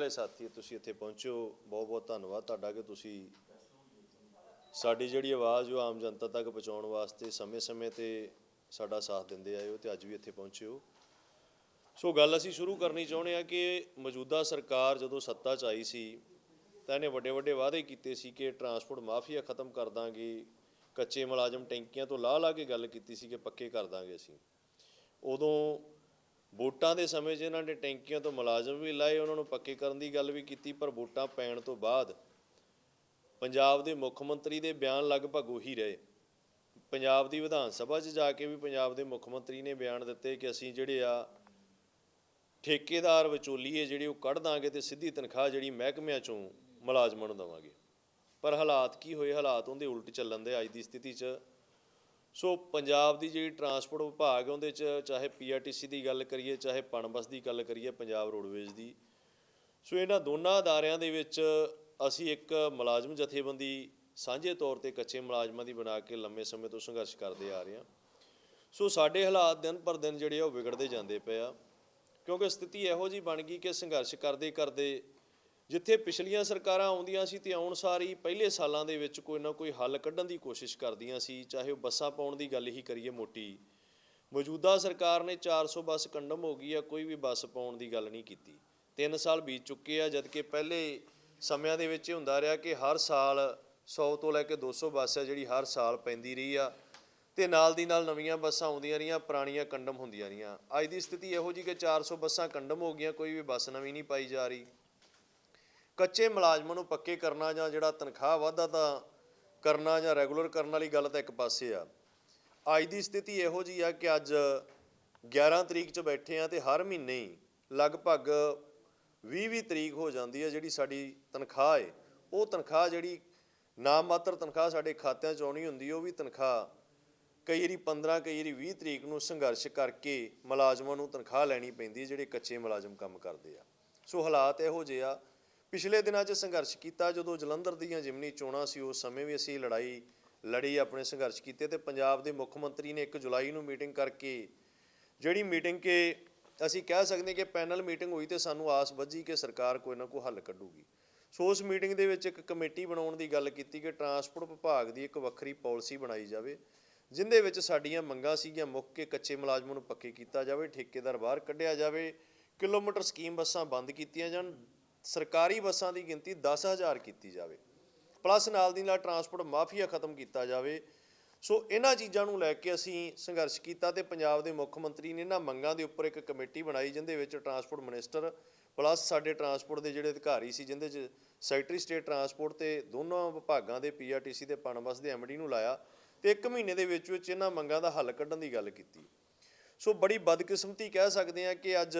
ਵਾਲੇ ਸਾਥੀ, ਤੁਸੀਂ ਇੱਥੇ ਪਹੁੰਚੋ। ਬਹੁਤ ਬਹੁਤ ਧੰਨਵਾਦ ਤੁਹਾਡਾ ਕਿ ਤੁਸੀਂ ਸਾਡੀ ਜਿਹੜੀ ਆਵਾਜ਼ ਉਹ ਆਮ ਜਨਤਾ ਤੱਕ ਪਹੁੰਚਾਉਣ ਵਾਸਤੇ ਸਮੇਂ-ਸਮੇਂ ਤੇ ਸਾਡਾ ਸਾਥ ਦਿੰਦੇ ਆਏ ਹੋ ਤੇ ਅੱਜ ਵੀ ਇੱਥੇ ਪਹੁੰਚੇ ਹੋ। ਸੋ ਗੱਲ ਅਸੀਂ ਸ਼ੁਰੂ ਕਰਨੀ ਚਾਹੁੰਦੇ ਆ ਕਿ ਮੌਜੂਦਾ ਸਰਕਾਰ ਜਦੋਂ ਸੱਤਾ 'ਚ ਆਈ ਸੀ, ਤਾਂ ਇਹਨੇ ਵੱਡੇ ਵੱਡੇ ਵਾਅਦੇ ਕੀਤੇ ਸੀ ਕਿ ਟਰਾਂਸਪੋਰਟ ਮਾਫੀਆ ਖਤਮ ਕਰ ਦਾਂਗੇ, ਕੱਚੇ ਮੁਲਾਜ਼ਮ ਟੈਂਕੀਆਂ ਤੋਂ ਲਾਹ ਲਾ ਕੇ ਗੱਲ ਕੀਤੀ ਸੀ ਕਿ ਪੱਕੇ ਕਰ ਦਾਂਗੇ ਅਸੀਂ। ਉਦੋਂ ਵੋਟਾਂ ਦੇ ਸਮੇਂ 'ਚ ਇਹਨਾਂ ਨੇ ਟੈਂਕੀਆਂ ਤੋਂ ਮੁਲਾਜ਼ਮ ਵੀ ਲਾਏ, ਉਹਨਾਂ ਨੂੰ ਪੱਕੇ ਕਰਨ ਦੀ ਗੱਲ ਵੀ ਕੀਤੀ, ਪਰ ਵੋਟਾਂ ਪੈਣ ਤੋਂ ਬਾਅਦ ਪੰਜਾਬ ਦੇ ਮੁੱਖ ਮੰਤਰੀ ਦੇ ਬਿਆਨ ਲਗਭਗ ਉਹੀ ਰਹੇ। ਪੰਜਾਬ ਦੀ ਵਿਧਾਨ ਸਭਾ 'ਚ ਜਾ ਕੇ ਵੀ ਪੰਜਾਬ ਦੇ ਮੁੱਖ ਮੰਤਰੀ ਨੇ ਬਿਆਨ ਦਿੱਤੇ ਕਿ ਅਸੀਂ ਜਿਹੜੇ ਆ ਠੇਕੇਦਾਰ ਵਿਚੋਲੀਏ, ਜਿਹੜੇ ਉਹ ਕੱਢ ਦਾਂਗੇ ਤੇ ਸਿੱਧੀ ਤਨਖਾਹ ਜਿਹੜੀ ਮਹਿਕਮਿਆਂ ਚੋਂ ਮੁਲਾਜ਼ਮਾਂ ਨੂੰ ਦੇਵਾਂਗੇ। ਪਰ ਹਾਲਾਤ ਕੀ ਹੋਏ? ਹਾਲਾਤ ਉਹਦੇ ਉਲਟ ਚੱਲਣ ਦੇ ਅੱਜ ਦੀ ਸਥਿਤੀ 'ਚ ਸੋ ਪੰਜਾਬ ਦੀ ਜਿਹੜੀ ਟਰਾਂਸਪੋਰਟ ਵਿਭਾਗ ਹੈ, ਉਹਦੇ 'ਚ ਚਾਹੇ ਪੀਆਰਟੀਸੀ ਦੀ ਗੱਲ ਕਰੀਏ, ਚਾਹੇ ਪਣਬਸ ਦੀ ਗੱਲ ਕਰੀਏ, ਪੰਜਾਬ ਰੋਡਵੇਜ਼ ਦੀ। ਸੋ ਇਹਨਾਂ ਦੋਨਾਂ ਅਦਾਰਿਆਂ ਦੇ ਵਿੱਚ ਅਸੀਂ ਇੱਕ ਮੁਲਾਜ਼ਮ ਜਥੇਬੰਦੀ ਸਾਂਝੇ ਤੌਰ ਤੇ ਕੱਚੇ ਮੁਲਾਜ਼ਮਾਂ ਦੀ ਬਣਾ ਕੇ ਲੰਮੇ ਸਮੇਂ ਤੋਂ ਸੰਘਰਸ਼ ਕਰਦੇ ਆ ਰਹੇ ਹਾਂ। ਸੋ ਸਾਡੇ ਹਾਲਾਤ ਦਿਨ ਪਰ ਦਿਨ ਜਿਹੜੇ ਆ, ਉਹ ਵਿਗੜਦੇ ਜਾਂਦੇ ਪਏ ਆ। ਕਿਉਂਕਿ ਸਥਿਤੀ ਇਹੋ ਜੀ ਬਣ ਗਈ ਕਿ ਸੰਘਰਸ਼ ਕਰਦੇ ਕਰਦੇ ਜਿੱਥੇ ਪਿਛਲੀਆਂ ਸਰਕਾਰਾਂ ਆਉਂਦੀਆਂ ਸੀ ਤੇ ਆਉਣ ਸਾਰੀ ਪਹਿਲੇ ਸਾਲਾਂ ਦੇ ਵਿੱਚ ਕੋਈ ਨਾ ਕੋਈ ਹੱਲ ਕੱਢਣ ਦੀ ਕੋਸ਼ਿਸ਼ ਕਰਦੀਆਂ ਸੀ, ਚਾਹੇ ਉਹ ਬੱਸਾਂ ਪਾਉਣ ਦੀ ਗੱਲ ਹੀ ਕਰੀਏ ਮੋਟੀ। ਮੌਜੂਦਾ ਸਰਕਾਰ ਨੇ 400 ਬੱਸ ਕੰਡਮ ਹੋ ਗਈ ਆ, ਕੋਈ ਵੀ ਬੱਸ ਪਾਉਣ ਦੀ ਗੱਲ ਨਹੀਂ ਕੀਤੀ। 3 ਸਾਲ ਬੀਤ ਚੁੱਕੇ ਆ, ਜਦਕਿ ਪਹਿਲੇ ਸਮਿਆਂ ਦੇ ਵਿੱਚ ਇਹ ਹੁੰਦਾ ਰਿਹਾ ਕਿ ਹਰ ਸਾਲ 100 ਤੋਂ ਲੈ ਕੇ 200 ਬੱਸ ਆ, ਜਿਹੜੀ ਹਰ ਸਾਲ ਪੈਂਦੀ ਰਹੀ ਆ। ਤੇ ਨਾਲ ਦੀ ਨਾਲ ਨਵੀਆਂ ਬੱਸਾਂ ਆਉਂਦੀਆਂ ਰਹੀਆਂ, ਪੁਰਾਣੀਆਂ ਕੰਡਮ ਹੁੰਦੀਆਂ ਰਹੀਆਂ। ਅੱਜ ਦੀ ਸਥਿਤੀ ਇਹੋ ਜੀ ਕਿ 400 ਬੱਸਾਂ ਕੰਡਮ ਹੋ ਗਈਆਂ, ਕੋਈ ਵੀ ਬੱਸ ਨਵੀਂ ਨਹੀਂ ਪਾਈ ਜਾ ਰਹੀ। ਕੱਚੇ ਮੁਲਾਜ਼ਮਾਂ ਨੂੰ ਪੱਕੇ ਕਰਨਾ ਜਾਂ ਜਿਹੜਾ ਤਨਖਾਹ ਵਾਧਾ ਤਾਂ ਕਰਨਾ ਜਾਂ ਰੈਗੂਲਰ ਕਰਨ ਵਾਲੀ ਗੱਲ ਤਾਂ ਇੱਕ ਪਾਸੇ ਆ। ਅੱਜ ਦੀ ਸਥਿਤੀ ਇਹੋ ਜੀ ਆ ਕਿ ਅੱਜ 11 ਤਰੀਕ 'ਚ ਬੈਠੇ ਆ ਤੇ ਹਰ ਮਹੀਨੇ ਹੀ ਲਗਭਗ 20-20 ਤਰੀਕ ਹੋ ਜਾਂਦੀ ਹੈ ਜਿਹੜੀ ਸਾਡੀ ਤਨਖਾਹ ਹੈ ਉਹ ਤਨਖਾਹ ਜਿਹੜੀ ਨਾਮ ਮਾਤਰ ਤਨਖਾਹ ਸਾਡੇ ਖਾਤਿਆਂ 'ਚ ਆਉਣੀ ਹੁੰਦੀ, ਉਹ ਵੀ ਤਨਖਾਹ ਕਈ ਵਾਰੀ 15 ਕਈ ਵਾਰੀ 20 ਤਰੀਕ ਨੂੰ ਸੰਘਰਸ਼ ਕਰਕੇ ਮੁਲਾਜ਼ਮਾਂ ਨੂੰ ਤਨਖਾਹ ਲੈਣੀ ਪੈਂਦੀ ਹੈ ਜਿਹੜੇ ਕੱਚੇ ਮੁਲਾਜ਼ਮ ਕੰਮ ਕਰਦੇ ਆ। ਸੋ ਹਾਲਾਤ ਇਹੋ ਜਿਹੇ ਆ ਪਿਛਲੇ ਦਿਨਾਂ 'ਚ ਸੰਘਰਸ਼ ਕੀਤਾ, ਜਦੋਂ ਜਲੰਧਰ ਦੀਆਂ ਜਿਮਨੀ ਚੋਣਾਂ ਸੀ, ਉਸ ਸਮੇਂ ਵੀ ਅਸੀਂ ਲੜਾਈ, ਲੜੀ ਆਪਣੇ ਸੰਘਰਸ਼ ਕੀਤੇ ਤੇ ਪੰਜਾਬ ਦੇ ਮੁੱਖ ਮੰਤਰੀ ਨੇ 1 ਜੁਲਾਈ ਨੂੰ ਮੀਟਿੰਗ ਕਰਕੇ, ਜਿਹੜੀ ਮੀਟਿੰਗ ਕੇ ਅਸੀਂ ਕਹਿ ਸਕਦੇ ਕਿ ਪੈਨਲ ਮੀਟਿੰਗ ਹੋਈ ਤੇ ਸਾਨੂੰ ਆਸ ਵੱਜੀ ਕਿ ਸਰਕਾਰ ਕੋਈ ਨਾ ਕੋਈ ਹੱਲ ਕੱਢੂਗੀ। ਸੋ ਉਸ ਮੀਟਿੰਗ ਦੇ ਵਿੱਚ ਇੱਕ ਕਮੇਟੀ ਬਣਾਉਣ ਦੀ ਗੱਲ ਕੀਤੀ ਕਿ ਟਰਾਂਸਪੋਰਟ ਵਿਭਾਗ ਦੀ ਇੱਕ ਵੱਖਰੀ ਪਾਲਿਸੀ ਬਣਾਈ ਜਾਵੇ, ਜਿੰਦੇ ਵਿੱਚ ਸਾਡੀਆਂ ਮੰਗਾਂ ਸੀਗੀਆਂ ਮੁੱਕ ਕੇ ਕੱਚੇ ਮੁਲਾਜ਼ਮਾਂ ਨੂੰ ਪੱਕੇ ਕੀਤਾ ਜਾਵੇ, ਠੇਕੇਦਾਰ ਬਾਹਰ ਕੱਢਿਆ ਜਾਵੇ, ਕਿਲੋਮੀਟਰ ਸਕੀਮ ਬੱਸਾਂ ਬੰਦ ਕੀਤੀਆਂ ਜਾਣ ਸਰਕਾਰੀ ਬੱਸਾਂ ਦੀ ਗਿਣਤੀ 10000 ਕੀਤੀ ਜਾਵੇ। ਪਲੱਸ ਨਾਲ ਦੀ ਨਾਲ ਟਰਾਂਸਪੋਰਟ ਮਾਫੀਆ ਖਤਮ ਕੀਤਾ ਜਾਵੇ। ਸੋ ਇਹਨਾਂ ਚੀਜ਼ਾਂ ਨੂੰ ਲੈ ਕੇ ਅਸੀਂ ਸੰਘਰਸ਼ ਕੀਤਾ ਤੇ ਪੰਜਾਬ ਦੇ ਮੁੱਖ ਮੰਤਰੀ ਨੇ ਇਹਨਾਂ ਮੰਗਾਂ ਦੇ ਉੱਪਰ ਇੱਕ ਕਮੇਟੀ ਬਣਾਈ, ਜਿੰਦੇ ਵਿੱਚ ਟਰਾਂਸਪੋਰਟ ਮਿਨਿਸਟਰ ਪਲੱਸ ਸਾਡੇ ਟਰਾਂਸਪੋਰਟ ਦੇ ਜਿਹੜੇ ਅਧਿਕਾਰੀ ਸੀ, ਜਿੰਦੇ 'ਚ ਸੈਕਟਰੀ ਸਟੇਟ ਟਰਾਂਸਪੋਰਟ ਤੇ ਦੋਨੋਂ ਵਿਭਾਗਾਂ ਦੇ ਪੀਆਰਟੀਸੀ ਤੇ ਪਣਬਸ ਦੇ ਐਮਡੀ ਨੂੰ ਲਾਇਆ ਤੇ ਇੱਕ ਮਹੀਨੇ ਦੇ ਵਿੱਚ ਵਿੱਚ ਇਹਨਾਂ ਮੰਗਾਂ ਦਾ ਹੱਲ ਕੱਢਣ ਦੀ ਗੱਲ ਕੀਤੀ। ਸੋ ਬੜੀ ਬਦਕਿਸਮਤੀ ਕਹਿ ਸਕਦੇ ਆ ਕਿ ਅੱਜ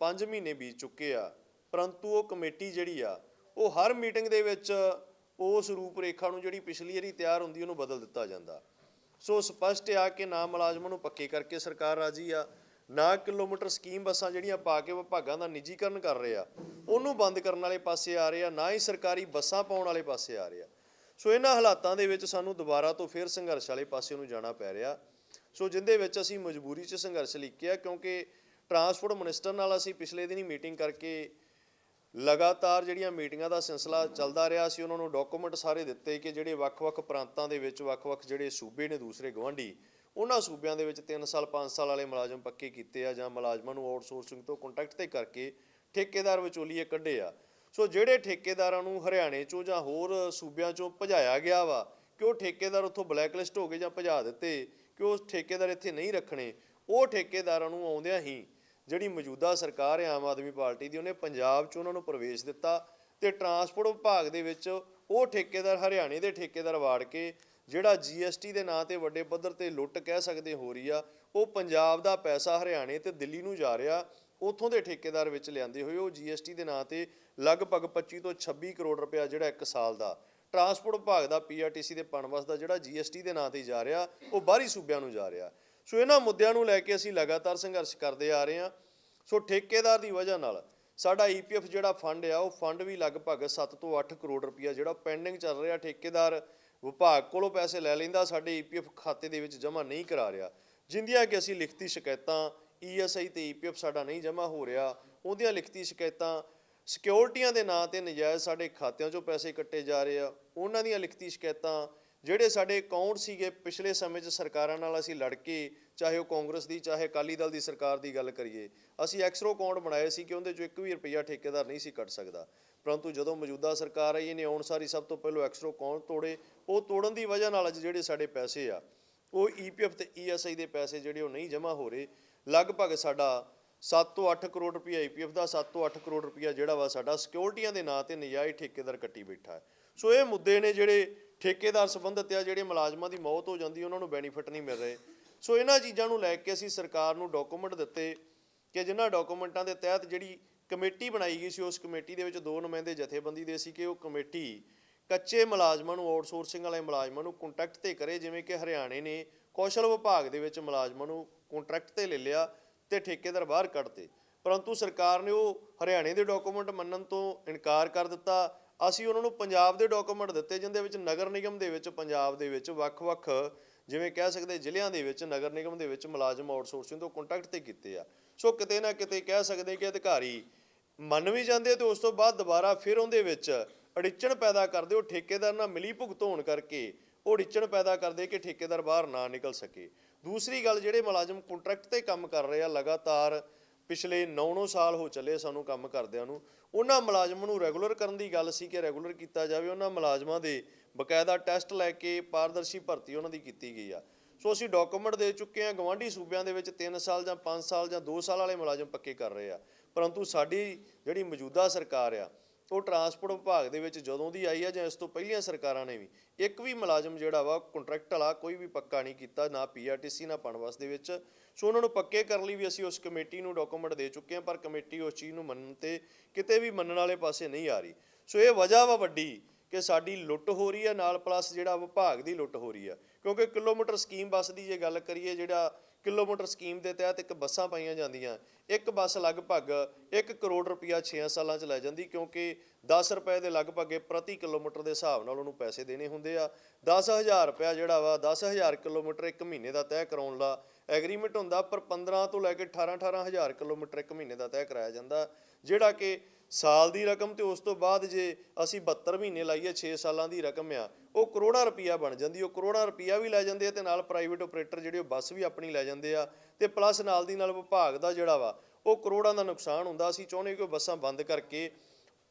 5 ਮਹੀਨੇ ਬੀਤ ਚੁੱਕੇ ਆ। ਪਰੰਤੂ ਉਹ ਕਮੇਟੀ ਜਿਹੜੀ ਆ, ਉਹ ਹਰ ਮੀਟਿੰਗ ਦੇ ਵਿੱਚ ਉਸ ਰੂਪ ਰੇਖਾ ਨੂੰ ਜਿਹੜੀ ਪਿਛਲੀ ਵਾਰੀ ਤਿਆਰ ਹੁੰਦੀ, ਉਹਨੂੰ ਬਦਲ ਦਿੱਤਾ ਜਾਂਦਾ। ਸੋ ਸਪਸ਼ਟ ਆ ਕਿ ਨਾ ਮੁਲਾਜ਼ਮਾਂ ਨੂੰ ਪੱਕੇ ਕਰਕੇ ਸਰਕਾਰ ਰਾਜੀ ਆ, ਨਾ ਕਿਲੋਮੀਟਰ ਸਕੀਮ ਬੱਸਾਂ ਜਿਹੜੀਆਂ ਪਾ ਕੇ ਵਿਭਾਗਾਂ ਦਾ ਨਿੱਜੀਕਰਨ ਕਰ ਰਹੇ ਆ, ਉਹਨੂੰ ਬੰਦ ਕਰਨ ਵਾਲੇ ਪਾਸੇ ਆ ਰਹੇ ਆ, ਨਾ ਹੀ ਸਰਕਾਰੀ ਬੱਸਾਂ ਪਾਉਣ ਵਾਲੇ ਪਾਸੇ ਆ ਰਹੇ ਆ। ਸੋ ਇਹਨਾਂ ਹਾਲਾਤਾਂ ਦੇ ਵਿੱਚ ਸਾਨੂੰ ਦੁਬਾਰਾ ਤੋਂ ਫਿਰ ਸੰਘਰਸ਼ ਵਾਲੇ ਪਾਸੇ ਨੂੰ ਜਾਣਾ ਪੈ ਰਿਹਾ। ਸੋ ਜਿੰਦੇ ਵਿੱਚ ਅਸੀਂ ਮਜਬੂਰੀ 'ਚ ਸੰਘਰਸ਼ ਲਿਖਿਆ ਕਿਉਂਕਿ ਟਰਾਂਸਪੋਰਟ ਮਿਨਿਸਟਰ ਨਾਲ ਅਸੀਂ ਪਿਛਲੇ ਦਿਨੀ ਮੀਟਿੰਗ ਕਰਕੇ ਲਗਾਤਾਰ ਜਿਹੜੀਆਂ ਮੀਟਿੰਗਾਂ ਦਾ ਸਿਲਸਿਲਾ ਚੱਲਦਾ ਰਿਹਾ ਸੀ, ਉਹਨਾਂ ਨੂੰ ਡਾਕੂਮੈਂਟ ਸਾਰੇ ਦਿੱਤੇ ਕਿ ਜਿਹੜੇ ਵੱਖ-ਵੱਖ ਪ੍ਰਾਂਤਾਂ ਦੇ ਵਿੱਚ ਵੱਖ-ਵੱਖ ਜਿਹੜੇ ਸੂਬੇ ਨੇ ਦੂਸਰੇ ਗਵਾਂਢੀ ਉਹਨਾਂ ਸੂਬਿਆਂ ਦੇ ਵਿੱਚ 3 ਸਾਲ 5 ਸਾਲ ਵਾਲੇ ਮੁਲਾਜ਼ਮ ਪੱਕੇ ਕੀਤੇ ਆ ਜਾਂ ਮੁਲਾਜ਼ਮਾਂ ਨੂੰ ਆਊਟਸੋਰਸਿੰਗ ਤੋਂ ਕੰਟੈਕਟ ਤੇ ਕਰਕੇ ਠੇਕੇਦਾਰ ਵਿਚੋਲੀਏ ਕੱਢੇ ਆ। ਸੋ ਜਿਹੜੇ ਠੇਕੇਦਾਰਾਂ ਨੂੰ ਹਰਿਆਣੇ ਚੋਂ ਜਾਂ ਹੋਰ ਸੂਬਿਆਂ ਚੋਂ ਭਜਾਇਆ ਗਿਆ ਵਾ, ਕਿ ਉਹ ਠੇਕੇਦਾਰ ਉੱਥੋਂ ਬਲੈਕਲਿਸਟ ਹੋ ਗਏ ਜਾਂ ਭਜਾ ਦਿੱਤੇ, ਕਿ ਉਹ ਠੇਕੇਦਾਰ ਇੱਥੇ ਨਹੀਂ ਰੱਖਣੇ, ਉਹ ਠੇਕੇਦਾਰਾਂ ਨੂੰ ਆਉਂਦਿਆਂ ਹੀ ਜਿਹੜੀ ਮੌਜੂਦਾ ਸਰਕਾਰ ਹੈ ਆਮ ਆਦਮੀ ਪਾਰਟੀ ਦੀ, ਉਹਨੇ ਪੰਜਾਬ 'ਚ ਉਹਨਾਂ ਨੂੰ ਪ੍ਰਵੇਸ਼ ਦਿੱਤਾ ਤੇ ਟਰਾਂਸਪੋਰਟ ਵਿਭਾਗ ਦੇ ਵਿੱਚ ਉਹ ਠੇਕੇਦਾਰ ਹਰਿਆਣੇ ਦੇ ਠੇਕੇਦਾਰ ਵਾੜ ਕੇ ਜਿਹੜਾ ਜੀਐਸਟੀ ਦੇ ਨਾਂ ਤੇ ਵੱਡੇ ਪੱਧਰ ਤੇ ਲੁੱਟ ਕਹਿ ਸਕਦੇ ਹੋ ਰਹੀ ਆ, ਉਹ ਪੰਜਾਬ ਦਾ ਪੈਸਾ ਹਰਿਆਣੇ ਤੇ ਦਿੱਲੀ ਨੂੰ ਜਾ ਰਿਹਾ, ਉਥੋਂ ਦੇ ਠੇਕੇਦਾਰ ਵਿੱਚ ਲਿਆਂਦੇ ਹੋਏ ਉਹ ਜੀਐਸਟੀ ਦੇ ਨਾਂ ਤੇ ਲਗਭਗ 25 ਤੋਂ 26 ਕਰੋੜ ਰੁਪਇਆ ਜਿਹੜਾ ਇੱਕ ਸਾਲ ਦਾ। ਟਰਾਂਸਪੋਰਟ ਵਿਭਾਗ ਦਾ ਪੀਆਰਟੀਸੀ ਦੇ ਪਣਵਸ ਦਾ ਜਿਹੜਾ ਜੀਐਸਟੀ ਦੇ ਨਾਂ ਤੇ ਜਾ ਰਿਹਾ, ਉਹ ਬਾਹਰੀ ਸੂਬਿਆਂ ਨੂੰ ਜਾ ਰਿਹਾ। ਸੋ ਇਹਨਾਂ ਮੁੱਦਿਆਂ ਨੂੰ ਲੈ ਕੇ ਅਸੀਂ ਲਗਾਤਾਰ ਸੰਘਰਸ਼ ਕਰਦੇ ਆ ਰਹੇ ਹਾਂ। ਸੋ ਠੇਕੇਦਾਰ ਦੀ ਵਜ੍ਹਾ ਨਾਲ ਸਾਡਾ ਈਪੀਐਫ ਜਿਹੜਾ ਫੰਡ ਆ, ਉਹ ਫੰਡ ਵੀ ਲਗਭਗ 7 ਤੋਂ 8 ਕਰੋੜ ਰੁਪਇਆ ਜਿਹੜਾ ਪੈਂਡਿੰਗ ਚੱਲ ਰਿਹਾ। ਠੇਕੇਦਾਰ ਵਿਭਾਗ ਕੋਲੋਂ ਪੈਸੇ ਲੈ ਲੈਂਦਾ, ਸਾਡੇ ਈਪੀਐਫ ਖਾਤੇ ਦੇ ਵਿੱਚ ਜਮ੍ਹਾਂ ਨਹੀਂ ਕਰਾ ਰਿਹਾ। ਜਿੰਦੀਆਂ ਕਿ ਅਸੀਂ ਲਿਖਤੀ ਸ਼ਿਕਾਇਤਾਂ ਈਐਸਆਈ ਤੇ ਈਪੀਐਫ ਸਾਡਾ ਨਹੀਂ ਜਮ੍ਹਾਂ ਹੋ ਰਿਹਾ, ਉਹਦੀਆਂ ਲਿਖਤੀ ਸ਼ਿਕਾਇਤਾਂ ਸਿਕਿਉਰਿਟੀਆਂ ਦੇ ਨਾਂ ਤੇ ਨਜਾਇਜ਼ ਸਾਡੇ ਖਾਤਿਆਂ 'ਚੋਂ ਪੈਸੇ ਕੱਟੇ ਜਾ ਰਹੇ ਆ। ਉਹਨਾਂ ਦੀਆਂ ਲਿਖਤੀ ਸ਼ਿਕਾਇਤਾਂ ਜਿਹੜੇ ਸਾਡੇ ਅਕਾਊਂਟ ਸੀਗੇ ਪਿਛਲੇ ਸਮੇਂ 'ਚ ਸਰਕਾਰਾਂ ਨਾਲ ਅਸੀਂ ਲੜ ਕੇ, ਚਾਹੇ ਉਹ ਕਾਂਗਰਸ ਦੀ, ਚਾਹੇ ਅਕਾਲੀ ਦਲ ਦੀ ਸਰਕਾਰ ਦੀ ਗੱਲ ਕਰੀਏ, ਅਸੀਂ ਐਕਸਰੋ ਅਕਾਊਂਟ ਬਣਾਏ ਸੀ ਕਿ ਉਹਦੇ 'ਚੋਂ ਇੱਕ ਵੀ ਰੁਪਈਆ ਠੇਕੇਦਾਰ ਨਹੀਂ ਸੀ ਕੱਟ ਸਕਦਾ। ਪਰੰਤੂ ਜਦੋਂ ਮੌਜੂਦਾ ਸਰਕਾਰ ਆਈ, ਇਹਨੇ ਆਉਣ ਸਾਰੀ ਸਭ ਤੋਂ ਪਹਿਲਾਂ ਐਕਸਰੋ ਅਕਾਊਂਟ ਤੋੜੇ। ਉਹ ਤੋੜਨ ਦੀ ਵਜ੍ਹਾ ਨਾਲ ਅੱਜ ਜਿਹੜੇ ਸਾਡੇ ਪੈਸੇ ਆ, ਉਹ ਈਪੀਐਫ ਤੇ ਈਐਸਆਈ ਦੇ ਪੈਸੇ ਜਿਹੜੇ ਉਹ ਨਹੀਂ ਜਮ੍ਹਾਂ ਹੋ ਰਹੇ, ਲਗਭਗ ਸਾਡਾ 7 ਤੋਂ 8 ਕਰੋੜ ਰੁਪਈਆ ਈਪੀਐਫ ਦਾ 7 ਤੋਂ 8 ਕਰੋੜ ਰੁਪਈਆ ਜਿਹੜਾ ਵਾ ਸਾਡਾ ਸਿਕਿਉਰਿਟੀਆਂ ਦੇ ਨਾਂ ਤੇ ਨਜਾਇਜ਼ ਠੇਕੇਦਾਰ ਕੱਟੀ ਬੈਠਾ ਹੈ। ਸੋ ਇਹ ਮੁੱਦੇ ਨੇ ਜਿਹੜੇ ਠੇਕੇਦਾਰ ਸੰਬੰਧਿਤ ਆ, ਜਿਹੜੇ ਮੁਲਾਜ਼ਮਾਂ ਦੀ ਮੌਤ ਹੋ ਜਾਂਦੀ, ਉਹਨਾਂ ਨੂੰ ਬੈਨੀਫਿਟ ਨਹੀਂ ਮਿਲ ਰਹੇ। ਸੋ ਇਹਨਾਂ ਚੀਜ਼ਾਂ ਨੂੰ ਲੈ ਕੇ ਅਸੀਂ ਸਰਕਾਰ ਨੂੰ ਡਾਕੂਮੈਂਟ ਦਿੱਤੇ ਕਿ ਜਿਨ੍ਹਾਂ ਡਾਕੂਮੈਂਟਾਂ ਦੇ ਤਹਿਤ ਜਿਹੜੀ ਕਮੇਟੀ ਬਣਾਈ ਗਈ ਸੀ, ਉਸ ਕਮੇਟੀ ਦੇ ਵਿੱਚ ਦੋ ਨੁਮਾਇੰਦੇ ਜਥੇਬੰਦੀ ਦੇ ਸੀ ਕਿ ਉਹ ਕਮੇਟੀ ਕੱਚੇ ਮੁਲਾਜ਼ਮਾਂ ਨੂੰ ਆਊਟਸੋਰਸਿੰਗ ਵਾਲੇ ਮੁਲਾਜ਼ਮਾਂ ਨੂੰ ਕੰਟਰੈਕਟ ਤੇ ਕਰੇ, ਜਿਵੇਂ ਕਿ ਹਰਿਆਣੇ ਨੇ ਕੌਸ਼ਲ ਵਿਭਾਗ ਦੇ ਵਿੱਚ ਮੁਲਾਜ਼ਮਾਂ ਨੂੰ ਕੰਟਰੈਕਟ ਤੇ ਲੈ ਲਿਆ ਤੇ ਠੇਕੇਦਾਰ ਬਾਹਰ ਕੱਢਤੇ। ਪਰੰਤੂ ਸਰਕਾਰ ਨੇ ਉਹ ਹਰਿਆਣੇ ਦੇ ਡਾਕੂਮੈਂਟ ਮੰਨਣ ਤੋਂ ਇਨਕਾਰ ਕਰ ਦਿੱਤਾ ਅਸੀਂ ਉਹਨਾਂ ਨੂੰ ਪੰਜਾਬ ਦੇ ਡਾਕੂਮੈਂਟ ਦਿੱਤੇ, ਜਿੰਦੇ ਵਿੱਚ ਨਗਰ ਨਿਗਮ ਦੇ ਵਿੱਚ, ਪੰਜਾਬ ਦੇ ਵਿੱਚ ਵੱਖ-ਵੱਖ ਜਿਵੇਂ ਕਹਿ ਸਕਦੇ ਜ਼ਿਲ੍ਹਿਆਂ ਦੇ ਵਿੱਚ, ਨਗਰ ਨਿਗਮ ਦੇ ਵਿੱਚ ਮੁਲਾਜ਼ਮ ਆਊਟਸੋਰਸਿੰਗ ਤੋਂ ਕੰਟੈਕਟ ਤੇ ਕੀਤੇ ਆ। ਸੋ ਕਿਤੇ ਨਾ ਕਿਤੇ ਕਹਿ ਸਕਦੇ ਕਿ ਅਧਿਕਾਰੀ ਮੰਨ ਵੀ ਜਾਂਦੇ ਆ ਤੇ ਉਸ ਤੋਂ ਬਾਅਦ ਦੁਬਾਰਾ ਫਿਰ ਉਹਦੇ ਵਿੱਚ ਅੜਿੱਚਣ ਪੈਦਾ ਕਰਦੇ, ਉਹ ਠੇਕੇਦਾਰ ਨਾਲ ਮਿਲੀ ਭੁਗਤ ਹੋਣ ਕਰਕੇ ਉਹ ਅੜਿੱਚਣ ਪੈਦਾ ਕਰਦੇ ਕਿ ਠੇਕੇਦਾਰ ਬਾਹਰ ਨਾ ਨਿਕਲ ਸਕੇ। ਦੂਸਰੀ ਗੱਲ ਜਿਹੜੇ ਮੁਲਾਜ਼ਮ ਕੰਟਰੈਕਟ ਤੇ ਕੰਮ ਕਰ ਰਹੇ ਆ, ਲਗਾਤਾਰ ਪਿਛਲੇ 9-9 ਸਾਲ ਹੋ ਚੱਲੇ ਸਾਨੂੰ ਕੰਮ ਕਰਦਿਆਂ ਨੂੰ, ਉਹਨਾਂ ਮੁਲਾਜ਼ਮਾਂ ਨੂੰ ਰੈਗੂਲਰ ਕਰਨ ਦੀ ਗੱਲ ਸੀ ਕਿ ਰੈਗੂਲਰ ਕੀਤਾ ਜਾਵੇ, ਉਹਨਾਂ ਮੁਲਾਜ਼ਮਾਂ ਦੇ ਬਕਾਇਦਾ ਟੈਸਟ ਲੈ ਕੇ ਪਾਰਦਰਸ਼ੀ ਭਰਤੀ ਉਹਨਾਂ ਦੀ ਕੀਤੀ ਗਈ ਆ। ਸੋ ਅਸੀਂ ਡਾਕੂਮੈਂਟ ਦੇ ਚੁੱਕੇ ਹਾਂ ਗਵਾਂਢੀ ਸੂਬਿਆਂ ਦੇ ਵਿੱਚ 3 ਸਾਲ ਜਾਂ 5 ਸਾਲ ਜਾਂ 2 ਸਾਲ ਵਾਲੇ ਮੁਲਾਜ਼ਮ ਪੱਕੇ ਕਰ ਰਹੇ ਆ। ਪਰੰਤੂ ਸਾਡੀ ਜਿਹੜੀ ਮੌਜੂਦਾ ਸਰਕਾਰ ਆ ਉਹ ਟਰਾਂਸਪੋਰਟ ਵਿਭਾਗ ਦੇ ਵਿੱਚ ਜਦੋਂ ਦੀ ਆਈ ਆ ਜਾਂ ਇਸ ਤੋਂ ਪਹਿਲੀਆਂ ਸਰਕਾਰਾਂ ਨੇ ਵੀ, ਇੱਕ ਵੀ ਮੁਲਾਜ਼ਮ ਜਿਹੜਾ ਵਾ ਕੰਟਰੈਕਟ ਵਾਲਾ ਕੋਈ ਵੀ ਪੱਕਾ ਨਹੀਂ ਕੀਤਾ, ਨਾ ਪੀਆਰਟੀਸੀ ਨਾ ਪਨਵਸ ਦੇ ਵਿੱਚ। ਸੋ ਉਹਨਾਂ ਨੂੰ ਪੱਕੇ ਕਰਨ ਲਈ ਵੀ ਅਸੀਂ ਉਸ ਕਮੇਟੀ ਨੂੰ ਡਾਕੂਮੈਂਟ ਦੇ ਚੁੱਕੇ ਹਾਂ, ਪਰ ਕਮੇਟੀ ਉਸ ਚੀਜ਼ ਨੂੰ ਮੰਨਣ ਤੇ ਕਿਤੇ ਵੀ ਮੰਨਣ ਵਾਲੇ ਪਾਸੇ ਨਹੀਂ ਆ ਰਹੀ। ਸੋ ਇਹ ਵਜ੍ਹਾ ਵਾ ਵੱਡੀ ਕਿ ਸਾਡੀ ਲੁੱਟ ਹੋ ਰਹੀ ਹੈ ਨਾਲ ਪਲੱਸ ਜਿਹੜਾ ਵਿਭਾਗ ਦੀ ਲੁੱਟ ਹੋ ਰਹੀ ਹੈ ਕਿਉਂਕਿ ਕਿਲੋਮੀਟਰ ਸਕੀਮ ਬੱਸ ਦੀ ਜੇ ਗੱਲ ਕਰੀਏ, ਜਿਹੜਾ ਕਿਲੋਮੀਟਰ ਸਕੀਮ ਦੇ ਤਹਿਤ ਇੱਕ ਬੱਸਾਂ ਪਾਈਆਂ ਜਾਂਦੀਆਂ, ਇੱਕ ਬੱਸ ਲਗਭਗ 1 ਕਰੋੜ ਰੁਪਇਆ 6 ਸਾਲਾਂ ਚ ਲੈ ਜਾਂਦੀ, ਕਿਉਂਕਿ 10 ਰੁਪਏ ਦੇ ਲਗਭਗ ਪ੍ਰਤੀ ਕਿਲੋਮੀਟਰ ਦੇ ਹਿਸਾਬ ਨਾਲ ਉਹਨੂੰ ਪੈਸੇ ਦੇਣੇ ਹੁੰਦੇ ਆ। 10000 ਰੁਪਇਆ ਜਿਹੜਾ ਵਾ 10000 ਕਿਲੋਮੀਟਰ ਇੱਕ ਮਹੀਨੇ ਦਾ ਤੈਅ ਕਰਾਉਣ ਦਾ ਐਗਰੀਮੈਂਟ ਹੁੰਦਾ, ਪਰ 15 ਤੋਂ ਲੈ ਕੇ 18 18000 ਕਿਲੋਮੀਟਰ ਇੱਕ ਮਹੀਨੇ ਦਾ ਤੈਅ ਕਰਾਇਆ ਜਾਂਦਾ, ਜਿਹੜਾ ਕਿ ਸਾਲ ਦੀ ਰਕਮ ਤੇ ਉਸ ਤੋਂ ਬਾਅਦ ਜੇ ਅਸੀਂ 72 ਮਹੀਨੇ ਲਾਈਏ 6 ਸਾਲਾਂ ਦੀ ਰਕਮ ਆ ਉਹ ਕਰੋੜਾਂ ਰੁਪਈਆ ਬਣ ਜਾਂਦੀ, ਉਹ ਕਰੋੜਾਂ ਰੁਪਈਆ ਵੀ ਲੈ ਜਾਂਦੇ ਆ ਤੇ ਨਾਲ ਪ੍ਰਾਈਵੇਟ ਆਪਰੇਟਰ ਜਿਹੜੇ ਉਹ ਬੱਸ ਵੀ ਆਪਣੀ ਲੈ ਜਾਂਦੇ ਆ ਤੇ ਪਲੱਸ ਨਾਲ ਦੀ ਨਾਲ ਵਿਭਾਗ ਦਾ ਜਿਹੜਾ ਵਾ, ਉਹ ਕਰੋੜਾਂ ਦਾ ਨੁਕਸਾਨ ਹੁੰਦਾ। ਅਸੀਂ ਚਾਹੁੰਦੇ ਕਿ ਉਹ ਬੱਸਾਂ ਬੰਦ ਕਰਕੇ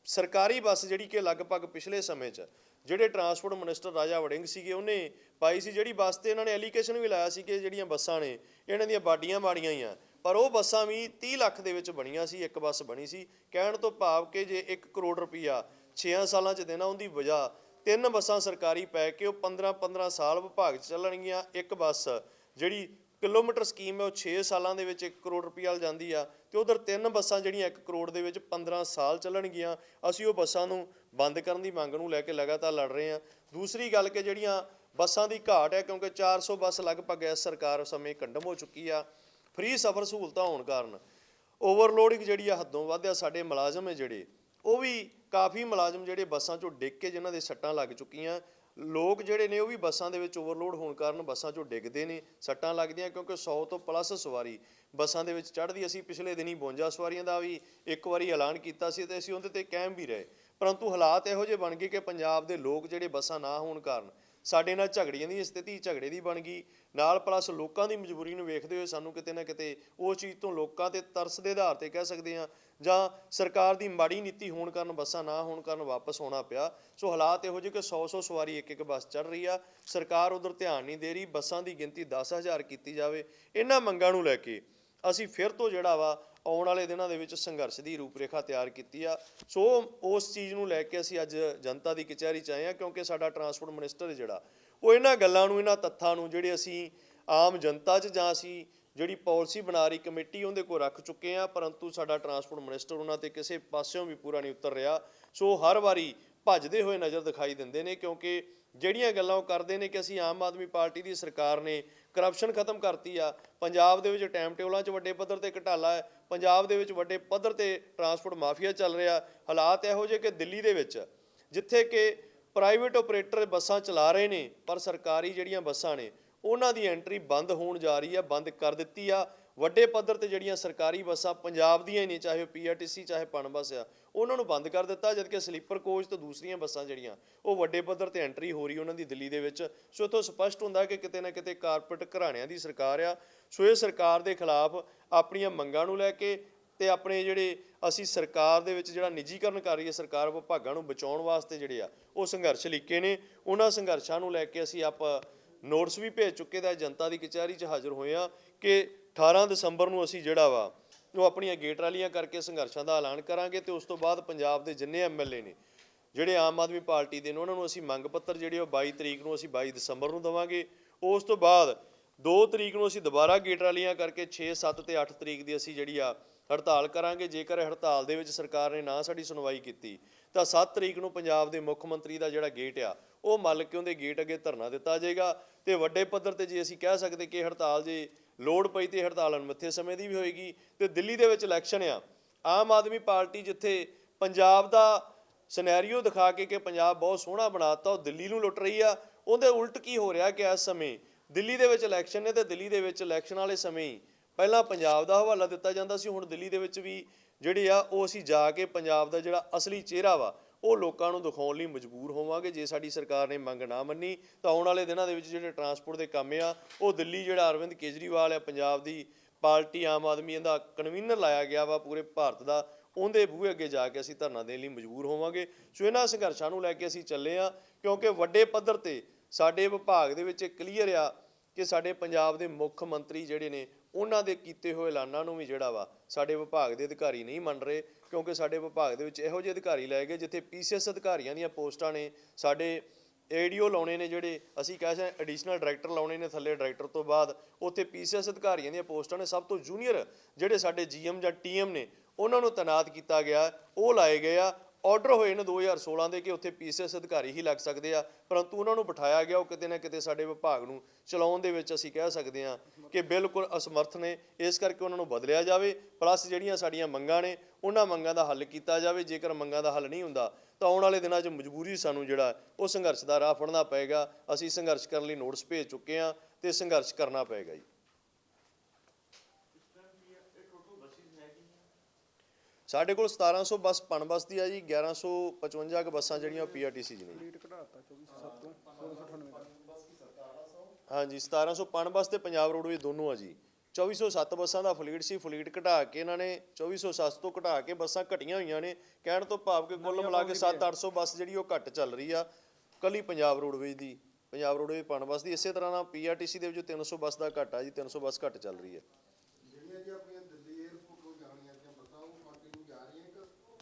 ਸਰਕਾਰੀ ਬੱਸ ਜਿਹੜੀ ਕਿ ਲਗਭਗ ਪਿਛਲੇ ਸਮੇਂ 'ਚ ਜਿਹੜੇ ਟਰਾਂਸਪੋਰਟ ਮਿਨਿਸਟਰ ਰਾਜਾ ਵੜਿੰਗ ਸੀਗੇ, ਉਹਨੇ ਪਾਈ ਸੀ ਜਿਹੜੀ ਬੱਸ ਤੇ ਇਹਨਾਂ ਨੇ ਐਲੀਗੇਸ਼ਨ ਵੀ ਲਾਇਆ ਸੀ ਕਿ ਜਿਹੜੀਆਂ ਬੱਸਾਂ ਨੇ, ਇਹਨਾਂ ਦੀਆਂ ਬਾਡੀਆਂ ਮਾੜੀਆਂ ਹੀ ਆ। ਪਰ ਉਹ ਬੱਸਾਂ ਵੀ 30 ਲੱਖ ਦੇ ਵਿੱਚ ਬਣੀਆਂ ਸੀ, ਇੱਕ ਬੱਸ ਬਣੀ ਸੀ। ਕਹਿਣ ਤੋਂ ਭਾਵ ਕਿ ਜੇ 1 ਕਰੋੜ ਰੁਪਈਆ 6 ਸਾਲਾਂ 'ਚ ਦੇਣਾ, ਉਹਦੀ ਵਜ੍ਹਾ ਤਿੰਨ ਬੱਸਾਂ ਸਰਕਾਰੀ ਪੈ ਕੇ ਉਹ 15 15 ਸਾਲ ਵਿਭਾਗ 'ਚ ਚੱਲਣਗੀਆਂ। ਇੱਕ ਬੱਸ ਜਿਹੜੀ ਕਿਲੋਮੀਟਰ ਸਕੀਮ ਹੈ, ਉਹ 6 ਸਾਲਾਂ ਦੇ ਵਿੱਚ 1 ਕਰੋੜ ਰੁਪਈਆ ਲ ਜਾਂਦੀ ਆ ਤੇ ਉਧਰ ਤਿੰਨ ਬੱਸਾਂ ਜਿਹੜੀਆਂ 1 ਕਰੋੜ ਦੇ ਵਿੱਚ 15 ਸਾਲ ਚੱਲਣਗੀਆਂ। ਅਸੀਂ ਉਹ ਬੱਸਾਂ ਨੂੰ ਬੰਦ ਕਰਨ ਦੀ ਮੰਗ ਨੂੰ ਲੈ ਕੇ ਲਗਾਤਾਰ ਲੜ ਰਹੇ ਹਾਂ। ਦੂਸਰੀ ਗੱਲ ਕਿ ਜਿਹੜੀਆਂ ਬੱਸਾਂ ਦੀ ਘਾਟ ਹੈ, ਕਿਉਂਕਿ 400 ਬੱਸ ਲਗਭਗ ਇਸ ਸਰਕਾਰ ਸਮੇਂ ਕੰਡਮ ਹੋ ਚੁੱਕੀ ਆ, ਫ੍ਰੀ ਸਫ਼ਰ ਸਹੂਲਤਾਂ ਹੋਣ ਕਾਰਨ। ਓਵਰਲੋਡਿੰਗ ਜਿਹੜੀ ਆ ਹੱਦੋਂ ਵੱਧ ਆ, ਸਾਡੇ ਮੁਲਾਜ਼ਮ ਹੈ ਜਿਹੜੇ, ਉਹ ਵੀ ਕਾਫੀ ਮੁਲਾਜ਼ਮ ਜਿਹੜੇ ਬੱਸਾਂ 'ਚੋਂ ਡਿੱਗ ਕੇ ਜਿਨ੍ਹਾਂ ਦੇ ਸੱਟਾਂ ਲੱਗ ਚੁੱਕੀਆਂ, ਲੋਕ ਜਿਹੜੇ ਨੇ ਉਹ ਵੀ ਬੱਸਾਂ ਦੇ ਵਿੱਚ ਓਵਰਲੋਡ ਹੋਣ ਕਾਰਨ ਬੱਸਾਂ 'ਚੋਂ ਡਿੱਗਦੇ ਨੇ, ਸੱਟਾਂ ਲੱਗਦੀਆਂ ਕਿਉਂਕਿ 100 ਤੋਂ ਪਲੱਸ ਸਵਾਰੀ ਬੱਸਾਂ ਦੇ ਵਿੱਚ ਚੜ੍ਹਦੀ। ਅਸੀਂ ਪਿਛਲੇ ਦਿਨੀ 52 ਸਵਾਰੀਆਂ ਦਾ ਵੀ ਇੱਕ ਵਾਰੀ ਐਲਾਨ ਕੀਤਾ ਸੀ ਤੇ ਅਸੀਂ ਉਹਦੇ ਤੇ ਕਾਇਮ ਵੀ ਰਹੇ। ਪਰੰਤੂ ਹਾਲਾਤ ਇਹੋ ਜਿਹੇ ਬਣ ਗਏ ਕਿ ਪੰਜਾਬ ਦੇ ਲੋਕ ਜਿਹੜੇ ਬੱਸਾਂ ਨਾ ਹੋਣ ਕਾਰਨ ਸਾਡੇ ਨਾਲ ਝਗੜੀਆਂ ਦੀ ਸਥਿਤੀ ਝਗੜੇ ਦੀ ਬਣ ਗਈ। ਨਾਲ ਪਲੱਸ ਲੋਕਾਂ ਦੀ ਮਜਬੂਰੀ ਨੂੰ ਵੇਖਦੇ ਹੋਏ ਸਾਨੂੰ ਕਿਤੇ ਨਾ ਕਿਤੇ ਉਹ ਚੀਜ਼ ਤੋਂ ਲੋਕਾਂ ਤੇ ਤਰਸ ਦੇ ਆਧਾਰ ਤੇ ਕਹਿ ਸਕਦੇ ਹਾਂ, ਜਾਂ ਸਰਕਾਰ ਦੀ ਮਾੜੀ ਨੀਤੀ ਹੋਣ ਕਾਰਨ ਬੱਸਾਂ ਨਾ ਹੋਣ ਕਾਰਨ ਵਾਪਸ ਆਉਣਾ ਪਿਆ। ਸੋ ਹਾਲਾਤ ਇਹੋ ਜਿਹੇ ਕਿ 100-100 ਸਵਾਰੀ ਇੱਕ ਇੱਕ ਬੱਸ ਚੜ ਰਹੀ ਆ। ਸਰਕਾਰ ਉਧਰ ਧਿਆਨ ਨਹੀਂ ਦੇ ਰਹੀ, ਬੱਸਾਂ ਦੀ ਗਿਣਤੀ 10000 ਕੀਤੀ ਜਾਵੇ। ਇਹਨਾਂ ਮੰਗਾਂ ਨੂੰ ਲੈ ਕੇ ਅਸੀਂ ਫਿਰ ਤੋਂ ਜਿਹੜਾ ਵਾ ਆਉਣ ਵਾਲੇ ਦਿਨਾਂ ਦੇ ਵਿੱਚ ਸੰਘਰਸ਼ ਦੀ ਰੂਪਰੇਖਾ ਤਿਆਰ ਕੀਤੀ ਆ। ਸੋ ਉਸ ਚੀਜ਼ ਨੂੰ ਲੈ ਕੇ ਅਸੀਂ ਅੱਜ ਜਨਤਾ ਦੀ ਕਚਹਿਰੀ ਚ ਆਏ ਆ, ਕਿਉਂਕਿ ਸਾਡਾ ਟਰਾਂਸਪੋਰਟ ਮਿਨਿਸਟਰ ਜਿਹੜਾ, ਉਹ ਇਹਨਾਂ ਗੱਲਾਂ ਨੂੰ, ਇਹਨਾਂ ਤੱਥਾਂ ਨੂੰ ਜਿਹੜੇ ਅਸੀਂ ਆਮ ਜਨਤਾ 'ਚ ਜਾਂ ਅਸੀਂ ਜਿਹੜੀ ਪਾਲਿਸੀ ਬਣਾ ਰਹੀ ਕਮੇਟੀ, ਉਹਦੇ ਕੋਲ ਰੱਖ ਚੁੱਕੇ ਆ, ਪਰੰਤੂ ਸਾਡਾ ਟਰਾਂਸਪੋਰਟ ਮਿਨਿਸਟਰ ਉਹਨਾਂ ਤੇ ਕਿਸੇ ਪਾਸਿਓਂ ਵੀ ਪੂਰਾ ਨਹੀਂ ਉਤਰ ਰਿਹਾ। ਸੋ ਹਰ ਵਾਰੀ ਭੱਜਦੇ ਹੋਏ ਨਜ਼ਰ ਦਿਖਾਈ ਦਿੰਦੇ ਨੇ, ਕਿਉਂਕਿ ਜਿਹੜੀਆਂ ਗੱਲਾਂ ਉਹ ਕਰਦੇ ਨੇ ਕਿ ਅਸੀਂ ਆਮ ਆਦਮੀ ਪਾਰਟੀ ਦੀ ਸਰਕਾਰ ਨੇ ਕਰਪਸ਼ਨ ਖਤਮ ਕਰਤੀ ਆ, ਪੰਜਾਬ ਦੇ ਵਿੱਚ ਟਾਈਮ ਟੇਬਲਾਂ 'ਚ ਵੱਡੇ ਪੱਧਰ ਤੇ ਘਟਾਲਾ ਹੈ ਪੰਜਾਬ ਦੇ ਵਿੱਚ ਵੱਡੇ ਪੱਧਰ ਤੇ ਟਰਾਂਸਪੋਰਟ ਮਾਫੀਆ ਚੱਲ ਰਿਹਾ। ਹਾਲਾਤ ਇਹੋ ਜਿਹੇ ਕਿ ਦਿੱਲੀ ਦੇ ਵਿੱਚ, ਜਿੱਥੇ ਕਿ ਪ੍ਰਾਈਵੇਟ ਆਪਰੇਟਰ ਬੱਸਾਂ ਚਲਾ ਰਹੇ ਨੇ, ਪਰ ਸਰਕਾਰੀ ਜਿਹੜੀਆਂ ਬੱਸਾਂ ਨੇ, ਉਹਨਾਂ ਦੀ ਐਂਟਰੀ ਬੰਦ ਹੋਣ ਜਾ ਰਹੀ ਆ, ਬੰਦ ਕਰ ਦਿੱਤੀ ਆ। ਵੱਡੇ ਪੱਧਰ ਤੇ ਜਿਹੜੀਆਂ ਸਰਕਾਰੀ ਬੱਸਾਂ ਪੰਜਾਬ ਦੀਆਂ ਹੀ ਨੇ, ਚਾਹੇ ਉਹ ਪੀਆਰਟੀਸੀ ਚਾਹੇ ਪਣ ਬੱਸ ਆ, ਉਹਨਾਂ ਨੂੰ ਬੰਦ ਕਰ ਦਿੱਤਾ, ਜਦਕਿ ਸਲੀਪਰ ਕੋਚ ਤੇ ਦੂਸਰੀਆਂ ਬੱਸਾਂ ਜਿਹੜੀਆਂ, ਉਹ ਵੱਡੇ ਪੱਧਰ ਤੇ ਐਂਟਰੀ ਹੋ ਰਹੀ ਉਹਨਾਂ ਦੀ ਦਿੱਲੀ ਦੇ ਵਿੱਚ। ਸੋ ਇਥੋਂ ਸਪਸ਼ਟ ਹੁੰਦਾ ਕਿ ਕਿਤੇ ਨਾ ਕਿਤੇ ਕਾਰਪੋਰੇਟ ਘਰਾਣਿਆਂ ਦੀ ਸਰਕਾਰ ਆ। ਸੋ ਇਹ ਸਰਕਾਰ ਦੇ ਖਿਲਾਫ ਆਪਣੀਆਂ ਮੰਗਾਂ ਨੂੰ ਲੈ ਕੇ ਤੇ ਆਪਣੇ ਜਿਹੜੇ ਅਸੀਂ ਸਰਕਾਰ ਦੇ ਵਿੱਚ ਜਿਹੜਾ ਨਿੱਜੀਕਰਨ ਕਰ ਰਹੀ ਹੈ, ਸਰਕਾਰ ਵਿਭਾਗਾਂ ਨੂੰ ਬਚਾਉਣ ਵਾਸਤੇ ਜਿਹੜੇ ਆ, ਉਹ ਸੰਘਰਸ਼ ਲਿਖੇ ਨੇ। ਉਹਨਾਂ ਸੰਘਰਸ਼ਾਂ ਨੂੰ ਲੈ ਕੇ ਅਸੀਂ ਆਪ ਨੋਟਸ ਵੀ ਭੇਜ ਚੁੱਕੇ ਦਾ ਜਨਤਾ ਦੀ ਕਚਹਿਰੀ 'ਚ ਹਾਜ਼ਰ ਹੋਏ ਆ ਕਿ 18 ਦਸੰਬਰ ਨੂੰ ਅਸੀਂ ਜਿਹੜਾ ਵਾ, ਉਹ ਆਪਣੀਆਂ ਗੇਟ ਰੈਲੀਆਂ ਕਰਕੇ ਸੰਘਰਸ਼ਾਂ ਦਾ ਐਲਾਨ ਕਰਾਂਗੇ ਤੇ ਉਸ ਤੋਂ ਬਾਅਦ ਪੰਜਾਬ ਦੇ ਜਿੰਨੇ ਐਮਐਲਏ ਨੇ, ਜਿਹੜੇ ਆਮ ਆਦਮੀ ਪਾਰਟੀ ਦੇ ਨੇ, ਉਹਨਾਂ ਨੂੰ ਅਸੀਂ ਮੰਗ ਪੱਤਰ ਜਿਹੜੇ ਉਹ 22 ਤਰੀਕ ਨੂੰ ਅਸੀਂ 22 ਦਸੰਬਰ ਨੂੰ ਦਵਾਂਗੇ। ਉਸ ਤੋਂ ਬਾਅਦ 2 ਤਰੀਕ ਨੂੰ ਅਸੀਂ ਦੁਬਾਰਾ ਗੇਟ ਰੈਲੀਆਂ ਕਰਕੇ 6 7 ਤੇ 8 ਤਰੀਕ ਦੀ ਅਸੀਂ ਜਿਹੜੀ ਆ ਹੜਤਾਲ ਕਰਾਂਗੇ। ਜੇਕਰ ਹੜਤਾਲ ਦੇ ਵਿੱਚ ਸਰਕਾਰ ਨੇ ਨਾ ਸਾਡੀ ਸੁਣਵਾਈ ਕੀਤੀ, ਤਾਂ 7 ਤਰੀਕ ਨੂੰ ਪੰਜਾਬ ਦੇ ਮੁੱਖ ਮੰਤਰੀ ਦਾ ਜਿਹੜਾ ਗੇਟ ਆ, ਉਹ ਮੱਲ ਕੇ ਉਹਦੇ ਗੇਟ ਅੱਗੇ ਧਰਨਾ ਦਿੱਤਾ ਜਾਏਗਾ? ਤੇ ਵੱਡੇ ਪੱਧਰ ਤੇ ਜੇ ਅਸੀਂ ਕਹਿ ਸਕਦੇ ਕਿ ਹੜਤਾਲ ਜੇ ਲੋੜ ਪਈ ਤੇ ਹੜਤਾਲ ਅਣਮਿੱਥੇ ਸਮੇਂ ਦੀ ਵੀ ਹੋਏਗੀ ਤੇ ਦਿੱਲੀ ਦੇ ਵਿੱਚ ਇਲੈਕਸ਼ਨ ਆ। ਆਮ ਆਦਮੀ ਪਾਰਟੀ ਜਿੱਥੇ ਪੰਜਾਬ ਦਾ ਸਿਨੈਰੀਓ ਦਿਖਾ ਕੇ ਕਿ ਪੰਜਾਬ ਬਹੁਤ ਸੋਹਣਾ ਬਣਾਤਾ, ਉਹ ਦਿੱਲੀ ਨੂੰ ਲੁੱਟ ਰਹੀ ਆ, ਉਹਦੇ ਉਲਟ ਕੀ ਹੋ ਰਿਹਾ ਕਿ ਇਸ ਸਮੇਂ ਦਿੱਲੀ ਦੇ ਵਿੱਚ ਇਲੈਕਸ਼ਨ ਨੇ ਤੇ ਦਿੱਲੀ ਦੇ ਵਿੱਚ ਇਲੈਕਸ਼ਨ ਵਾਲੇ ਸਮੇਂ ਪਹਿਲਾਂ ਪੰਜਾਬ ਦਾ ਹਵਾਲਾ ਦਿੱਤਾ ਜਾਂਦਾ ਸੀ, ਹੁਣ ਦਿੱਲੀ ਦੇ ਵਿੱਚ ਵੀ ਜਿਹੜੇ ਆ, ਉਹ ਅਸੀਂ ਜਾ ਕੇ ਪੰਜਾਬ ਦਾ ਜਿਹੜਾ ਅਸਲੀ ਚਿਹਰਾ ਵਾ ਉਹ ਲੋਕਾਂ ਨੂੰ ਦਿਖਾਉਣ ਲਈ ਮਜਬੂਰ ਹੋਵਾਂਗੇ। ਜੇ ਸਾਡੀ ਸਰਕਾਰ ਨੇ ਮੰਗ ਨਾ ਮੰਨੀ, ਤਾਂ ਆਉਣ ਵਾਲੇ ਦਿਨਾਂ ਦੇ ਵਿੱਚ ਜਿਹੜੇ ਟਰਾਂਸਪੋਰਟ ਦੇ ਕੰਮ ਆ, ਉਹ ਦਿੱਲੀ, ਜਿਹੜਾ ਅਰਵਿੰਦ ਕੇਜਰੀਵਾਲ ਆ, ਪੰਜਾਬ ਦੀ ਪਾਰਟੀ ਆਮ ਆਦਮੀ ਇਹਦਾ ਕਨਵੀਨਰ ਲਾਇਆ ਗਿਆ ਵਾ ਪੂਰੇ ਭਾਰਤ ਦਾ, ਉਹਦੇ ਬੂਹੇ ਅੱਗੇ ਜਾ ਕੇ ਅਸੀਂ ਧਰਨਾ ਦੇਣ ਲਈ ਮਜਬੂਰ ਹੋਵਾਂਗੇ। ਸੋ ਇਹਨਾਂ ਸੰਘਰਸ਼ਾਂ ਨੂੰ ਲੈ ਕੇ ਅਸੀਂ ਚੱਲੇ ਆ ਕਿਉਂਕਿ ਵੱਡੇ ਪੱਧਰ ਤੇ ਸਾਡੇ ਵਿਭਾਗ ਦੇ ਵਿੱਚ ਕਲੀਅਰ ਆ ਕਿ ਸਾਡੇ ਪੰਜਾਬ ਦੇ ਮੁੱਖ ਮੰਤਰੀ ਜਿਹੜੇ ਨੇ ਉਹਨਾਂ ਦੇ ਕੀਤੇ ਹੋਏ ਐਲਾਨਾਂ ਨੂੰ ਵੀ ਜਿਹੜਾ ਵਾ ਸਾਡੇ ਵਿਭਾਗ ਦੇ ਅਧਿਕਾਰੀ ਨਹੀਂ ਮੰਨ ਰਹੇ, ਕਿਉਂਕਿ ਸਾਡੇ ਵਿਭਾਗ ਦੇ ਵਿੱਚ ਇਹੋ ਜਿਹੇ ਅਧਿਕਾਰੀ ਲਏ ਗਏ ਜਿੱਥੇ ਪੀਸੀਐਸ ਅਧਿਕਾਰੀਆਂ ਦੀਆਂ ਪੋਸਟਾਂ ਨੇ, ਸਾਡੇ ਏਡੀਓ ਲਾਉਣੇ ਨੇ ਜਿਹੜੇ, ਅਸੀਂ ਕਹਿ ਸਕਦੇ ਐਡੀਸ਼ਨਲ ਡਾਇਰੈਕਟਰ ਲਾਉਣੇ ਨੇ ਥੱਲੇ ਡਾਇਰੈਕਟਰ ਤੋਂ ਬਾਅਦ, ਉੱਥੇ ਪੀਸੀਐਸ ਅਧਿਕਾਰੀਆਂ ਦੀਆਂ ਪੋਸਟਾਂ ਨੇ, ਸਭ ਤੋਂ ਜੂਨੀਅਰ ਜਿਹੜੇ ਸਾਡੇ ਜੀਐਮ ਜਾਂ ਟੀਐਮ ਨੇ, ਉਹਨਾਂ ਨੂੰ ਤੈਨਾਤ ਕੀਤਾ ਗਿਆ, ਉਹ ਲਾਏ ਗਏ ਆ ਆਰਡਰ ਹੋਏ ਨੇ 2016 ਦੇ ਕਿ ਉੱਥੇ ਪੀਸੀਐਸ ਅਧਿਕਾਰੀ ਹੀ ਲੱਗ ਸਕਦੇ ਆ, ਪਰੰਤੂ ਉਹਨਾਂ ਨੂੰ ਬਿਠਾਇਆ ਗਿਆ, ਉਹ ਕਿਤੇ ਨਾ ਕਿਤੇ ਸਾਡੇ ਵਿਭਾਗ ਨੂੰ ਚਲਾਉਣ ਦੇ ਵਿੱਚ ਅਸੀਂ ਕਹਿ ਸਕਦੇ ਆ ਕਿ ਬਿਲਕੁਲ ਅਸਮਰਥ ਨੇ, ਇਸ ਕਰਕੇ ਉਹਨਾਂ ਨੂੰ ਬਦਲਿਆ ਜਾਵੇ ਪਲੱਸ ਜਿਹੜੀਆਂ ਸਾਡੀਆਂ ਮੰਗਾਂ ਨੇ, ਉਹਨਾਂ ਮੰਗਾਂ ਦਾ ਹੱਲ ਕੀਤਾ ਜਾਵੇ, ਜੇਕਰ ਮੰਗਾਂ ਦਾ ਹੱਲ ਨਹੀਂ ਹੁੰਦਾ, ਤਾਂ ਆਉਣ ਵਾਲੇ ਦਿਨਾਂ 'ਚ ਮਜਬੂਰੀ ਸਾਨੂੰ ਜਿਹੜਾ ਉਹ ਸੰਘਰਸ਼ ਦਾ ਰਾਹ ਫੜਨਾ ਪਏਗਾ, ਅਸੀਂ ਸੰਘਰਸ਼ ਕਰਨ ਲਈ ਨੋਟਿਸ ਭੇਜ ਚੁੱਕੇ ਆ ਤੇ ਸੰਘਰਸ਼ ਕਰਨਾ ਪਏਗਾ ਜੀ। ਸਾਡੇ ਕੋਲ 1700 ਬੱਸ ਪਣ ਬੱਸ ਦੀ ਆ ਜੀ 1155 ਕੁ ਬੱਸਾਂ ਜਿਹੜੀਆਂ ਪੀਆਰਟੀਸੀ ਜੀ ਨੇ। ਰੇਟ ਘਟਾਤਾ 24 ਤੋਂ 1698 ਦਾ ਹਾਂਜੀ 1700 ਪਣ ਬੱਸ ਤੇ ਪੰਜਾਬ ਰੋਡਵੇਜ਼ ਦੋਨੋਂ ਆ ਜੀ। 2407 ਬੱਸਾਂ ਦਾ ਫਲੀਟ ਸੀ ਫਲੀਟ ਘਟਾ ਕੇ ਇਹਨਾਂ ਨੇ 2407 ਤੋਂ ਘਟਾ ਕੇ ਬੱਸਾਂ ਘਟੀਆਂ ਹੋਈਆਂ ਨੇ। ਕਹਿਣ ਤੋਂ ਭਾਵ ਕਿ ਕੁੱਲ ਮਿਲਾ ਕੇ 7-800 ਬੱਸ ਜਿਹੜੀ ਉਹ ਘੱਟ ਚੱਲ ਰਹੀ ਆ ਕੱਲੀ ਪੰਜਾਬ ਰੋਡਵੇਜ਼ ਦੀ ਪੰਜਾਬ ਰੋਡਵੇਜ਼ ਪਣ ਬੱਸ ਦੀ। ਇਸੇ ਤਰ੍ਹਾਂ ਨਾਲ ਪੀਆਰਟੀਸੀ ਦੇ ਵਿੱਚ 300 ਬੱਸ ਦਾ ਘੱਟ ਆ ਜੀ 300 ਬੱਸ ਘੱਟ ਚੱਲ ਰਹੀ ਹੈ ਜਿਹੜੀਆਂ ਜੀ ਆਪਣੀਆਂ ਦਿੱਲੀ 에ਅਰਪੋਰਟ ਨੂੰ ਜਾਣੀਆਂ ਜਾਂ ਬੱਸਾਂ ਉਹ ਕੰਟੀਨਿਊ ਜਾ ਰਹੀਆਂ ਕਿ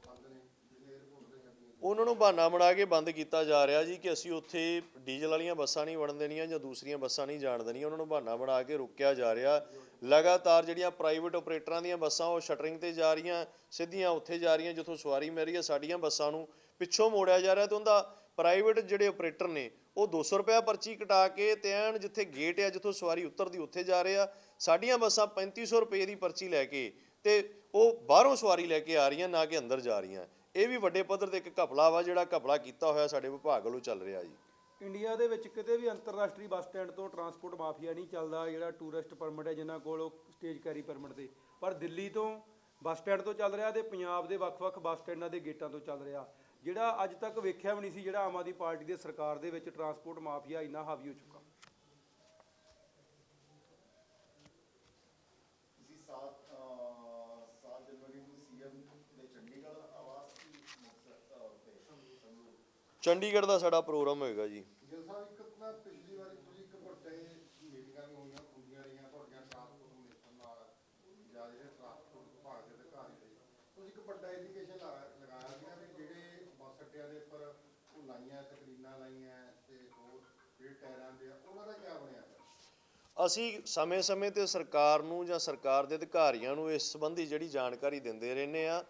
ਬੰਦ ਨੇ ਜਿਹੜੇ 에ਅਰਪੋਰਟ ਤੇ ਜਾਂਦੀਆਂ ਉਹਨਾਂ ਨੂੰ ਬਹਾਨਾ ਬਣਾ ਕੇ ਬੰਦ ਕੀਤਾ ਜਾ ਰਿਹਾ ਜੀ ਕਿ ਅਸੀਂ ਉੱਥੇ ਡੀਜ਼ਲ ਵਾਲੀਆਂ ਬੱਸਾਂ ਨਹੀਂ ਵੜਨ ਦੇਣੀਆਂ ਜਾਂ ਦੂਸਰੀਆਂ ਬੱਸਾਂ ਨਹੀਂ ਜਾਣ ਦੇਣੀਆਂ। ਉਹਨਾਂ ਨੂੰ ਬਹਾਨਾ ਬਣਾ ਕੇ ਰੋਕਿਆ ਜਾ ਰਿਹਾ। ਲਗਾਤਾਰ ਜਿਹੜੀਆਂ ਪ੍ਰਾਈਵੇਟ ਆਪਰੇਟਰਾਂ ਦੀਆਂ ਬੱਸਾਂ ਉਹ ਸ਼ਟਰਿੰਗ ਤੇ ਜਾ ਰਹੀਆਂ, ਸਿੱਧੀਆਂ ਉੱਥੇ ਜਾ ਰਹੀਆਂ ਜਿੱਥੋਂ ਸਵਾਰੀ ਮਿਲ ਰਹੀ ਹੈ ਸਾਡੀਆਂ ਬੱਸਾਂ ਨੂੰ। ਪਿੱਛੋਂ ਮੋੜਿਆ ਜਾ ਰਿਹਾ ਤੇ ਉਹਦਾ ਪ੍ਰਾਈਵੇਟ ਜਿਹੜੇ ਆਪਰੇਟਰ ਨੇ, ਉਹ 200 ਰੁਪਏ ਪਰਚੀ ਕਟਾ ਕੇ ਤੇ ਐਨ ਜਿੱਥੇ ਗੇਟ ਆ, ਜਿੱਥੋਂ ਸਵਾਰੀ ਉਤਰਦੀ ਉੱਥੇ ਜਾ ਰਹੇ ਆ। ਸਾਡੀਆਂ ਬੱਸਾਂ 3500 ਰੁਪਏ ਦੀ ਪਰਚੀ ਲੈ ਕੇ ਤੇ ਉਹ ਬਾਹਰੋਂ ਸਵਾਰੀ ਲੈ ਕੇ ਆ ਰਹੀਆਂ, ਨਾ ਕਿ ਅੰਦਰ ਜਾ ਰਹੀਆਂ। ਇਹ ਵੀ ਵੱਡੇ ਪੱਧਰ ਤੇ ਇੱਕ ਘਪਲਾ ਵਾ ਜਿਹੜਾ ਘਪਲਾ ਕੀਤਾ ਹੋਇਆ ਸਾਡੇ ਵਿਭਾਗ ਵੱਲੋਂ ਚੱਲ ਰਿਹਾ ਜੀ। ਇੰਡੀਆ ਦੇ ਵਿੱਚ ਕਿਤੇ ਵੀ ਅੰਤਰਰਾਸ਼ਟਰੀ ਬੱਸ ਸਟੈਂਡ ਤੋਂ ਟਰਾਂਸਪੋਰਟ ਮਾਫੀਆ ਨਹੀਂ ਚੱਲਦਾ, ਜਿਹੜਾ ਟੂਰਿਸਟ ਪਰਮਿਟ ਹੈ ਜਿਨ੍ਹਾਂ ਕੋਲ ਉਹ ਸਟੇਜ ਕੈਰੀ ਪਰਮਿਟ ਦੇ ਪਰ ਦਿੱਲੀ ਤੋਂ ਬੱਸ ਸਟੈਂਡ ਤੋਂ ਚੱਲ ਰਿਹਾ ਤੇ ਪੰਜਾਬ ਦੇ ਵੱਖ-ਵੱਖ ਬੱਸ ਸਟੈਂਡਾਂ ਦੇ ਗੇਟਾਂ ਤੋਂ ਚੱਲ ਰਿਹਾ। ਜਿਹੜਾ ਅੱਜ ਤੱਕ ਵੇਖਿਆ ਵੀ ਨਹੀਂ ਸੀ ਜਿਹੜਾ ਆਮ ਆਦਮੀ ਪਾਰਟੀ ਦੀ ਸਰਕਾਰ ਦੇ ਵਿੱਚ ਟਰਾਂਸਪੋਰਟ ਮਾਫੀਆ ਇੰਨਾ ਹਾਵੀ ਹੋ ਚੁੱਕਾ ਤੁਸੀਂ 7 7 ਜਨਵਰੀ ਨੂੰ ਸੀਐਮ ਦੇ ਚੰਡੀਗੜ੍ਹ ਆਵਾਸ ਦੀ ਮੁਕਤਸਰ ਤੇ ਸੰਗਰੂਰ ਚੰਡੀਗੜ੍ਹ ਦਾ ਸਾਡਾ ਪ੍ਰੋਗਰਾਮ ਹੋਏਗਾ ਜੀ ਗਿਲ ਸਾਹਿਬ ਇੱਕ ਨਾ ਪਿਛਲੀ ਵਾਰੀ ਤੁਸੀਂ ਇੱਕ ਵੱਡੇ ਮੀਟਿੰਗਾਂ ਵੀ ਹੋਈਆਂ ਹੁੰਦੀਆਂ ਰਹੀਆਂ ਤੁਹਾਡੀਆਂ ਟਰਾਂਸਪੋਰਟ ਮਿਨਿਸਟਰ ਨਾਲ ਜਾਂ ਜਿਹੜੇ ਟਰਾਂਸਪੋਰਟ ਵਿਭਾਗ ਦੇ ਅਧਿਕਾਰੀ ਦੇ ਤੁਸੀਂ ਇੱਕ ਵੱਡਾ ਐਲੀਗੇਸ਼ਨ ਲਗਾਇਆ ਸੀ ਵੀ ਜਿਹੜੇ ਬੱਸ ਅੱਡਿਆਂ ਦੇ ਉੱਪਰ ਉਹ ਲਾਈਆਂ ਸਕਰੀਨਾਂ ਲਾਈਆਂ ਤੇ ਹੋਰ ਜਿਹੜੇ ਟਾਇਰਾਂ ਦੇ ਆ ਉਹਨਾਂ ਦਾ ਕੀ ਬਣਿਆ ਫਿਰ? ਅਸੀਂ ਸਮੇਂ-ਸਮੇਂ ਤੇ ਸਰਕਾਰ ਨੂੰ ਜਾਂ ਸਰਕਾਰ ਦੇ ਅਧਿਕਾਰੀਆਂ ਨੂੰ ਇਸ ਸੰਬੰਧੀ ਜਿਹੜੀ ਜਾਣਕਾਰੀ ਦਿੰਦੇ ਰਹਿੰਦੇ ਆ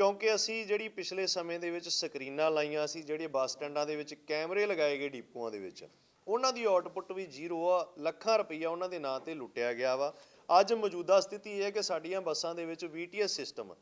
ਕਿਉਂਕਿ ਅਸੀਂ ਜਿਹੜੀ ਪਿਛਲੇ ਸਮੇਂ ਦੇ ਵਿੱਚ ਸਕਰੀਨਾਂ ਲਾਈਆਂ ਸੀ, ਜਿਹੜੇ ਬੱਸ ਸਟੈਂਡਾਂ ਦੇ ਵਿੱਚ ਕੈਮਰੇ ਲਗਾਏ ਗਏ ਡਿਪੂਆਂ ਦੇ ਵਿੱਚ, ਉਹਨਾਂ ਦੀ ਆਊਟਪੁੱਟ ਵੀ ਜ਼ੀਰੋ ਆ, ਲੱਖਾਂ ਰੁਪਈਆ ਉਹਨਾਂ ਦੇ ਨਾਂ ਤੇ ਲੁੱਟਿਆ ਗਿਆ ਵਾ। ਅੱਜ ਮੌਜੂਦਾ ਸਥਿਤੀ ਇਹ ਹੈ ਕਿ ਸਾਡੀਆਂ ਬੱਸਾਂ ਦੇ ਵਿੱਚ VTS ਸਿਸਟਮ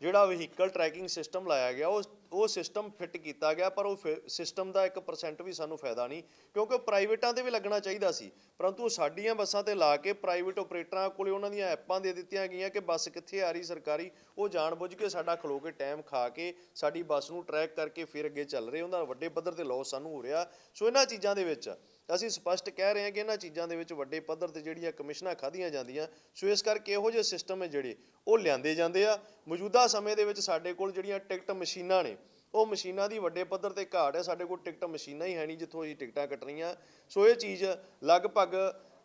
ਜਿਹੜਾ ਵਹੀਕਲ ਟਰੈਕਿੰਗ ਸਿਸਟਮ ਲਾਇਆ ਗਿਆ, ਉਹ ਉਹ ਸਿਸਟਮ ਫਿੱਟ ਕੀਤਾ ਗਿਆ, ਪਰ ਉਹ ਸਿਸਟਮ ਦਾ 1% ਵੀ ਸਾਨੂੰ ਫਾਇਦਾ ਨਹੀਂ, ਕਿਉਂਕਿ ਪ੍ਰਾਈਵੇਟਾਂ ਤੇ ਵੀ ਲੱਗਣਾ ਚਾਹੀਦਾ ਸੀ। ਪਰੰਤੂ ਸਾਡੀਆਂ ਬੱਸਾਂ ਤੇ ਲਾ ਕੇ ਪ੍ਰਾਈਵੇਟ ਆਪਰੇਟਰਾਂ ਕੋਲੇ ਉਹਨਾਂ ਦੀਆਂ ਐਪਾਂ ਦੇ ਦਿੱਤੀਆਂ ਗਈਆਂ ਕਿ ਬੱਸ ਕਿੱਥੇ ਆ ਰਹੀ ਸਰਕਾਰੀ, ਉਹ ਜਾਣਬੁੱਝ ਕੇ ਸਾਡਾ ਖਲੋ ਕੇ ਟਾਈਮ ਖਾ ਕੇ ਸਾਡੀ ਬੱਸ ਨੂੰ ਟਰੈਕ ਕਰਕੇ ਫਿਰ ਅੱਗੇ ਚੱਲ ਰਹੇ, ਉਹਨਾਂ ਦਾ ਵੱਡੇ ਪੱਧਰ ਤੇ ਲਾਸ ਸਾਨੂੰ ਹੋ ਰਿਹਾ। ਸੋ ਇਹਨਾਂ ਚੀਜ਼ਾਂ ਦੇ ਵਿੱਚ ਅਸੀਂ ਸਪਸ਼ਟ ਕਹਿ ਰਹੇ ਹਾਂ ਕਿ ਇਹਨਾਂ ਚੀਜ਼ਾਂ ਦੇ ਵਿੱਚ ਵੱਡੇ ਪੱਧਰ ਤੇ ਜਿਹੜੀਆਂ ਕਮਿਸ਼ਨਾਂ ਖਾਧੀਆਂ ਜਾਂਦੀਆਂ, ਸੋ ਇਸ ਕਰਕੇ ਇਹੋ ਜਿਹੇ ਸਿਸਟਮ ਹੈ ਜਿਹੜੇ, ਉਹ ਲਿਆਂਦੇ ਜਾਂਦੇ ਆ। ਮੌਜੂਦਾ ਸਮੇਂ ਦੇ ਵਿੱਚ ਸਾਡੇ ਕੋਲ ਜਿਹੜੀਆਂ ਟਿਕਟ ਮਸ਼ੀਨਾਂ ਨੇ, ਉਹ ਮਸ਼ੀਨਾਂ ਦੀ ਵੱਡੇ ਪੱਧਰ ਤੇ ਘਾਟ ਹੈ। ਸਾਡੇ ਕੋਲ ਟਿਕਟ ਮਸ਼ੀਨਾਂ ਹੀ ਹੈ ਨਹੀਂ ਜਿੱਥੋਂ ਅਸੀਂ ਟਿਕਟਾਂ ਕੱਟਣੀਆਂ। ਸੋ ਇਹ ਚੀਜ਼ ਲਗਭਗ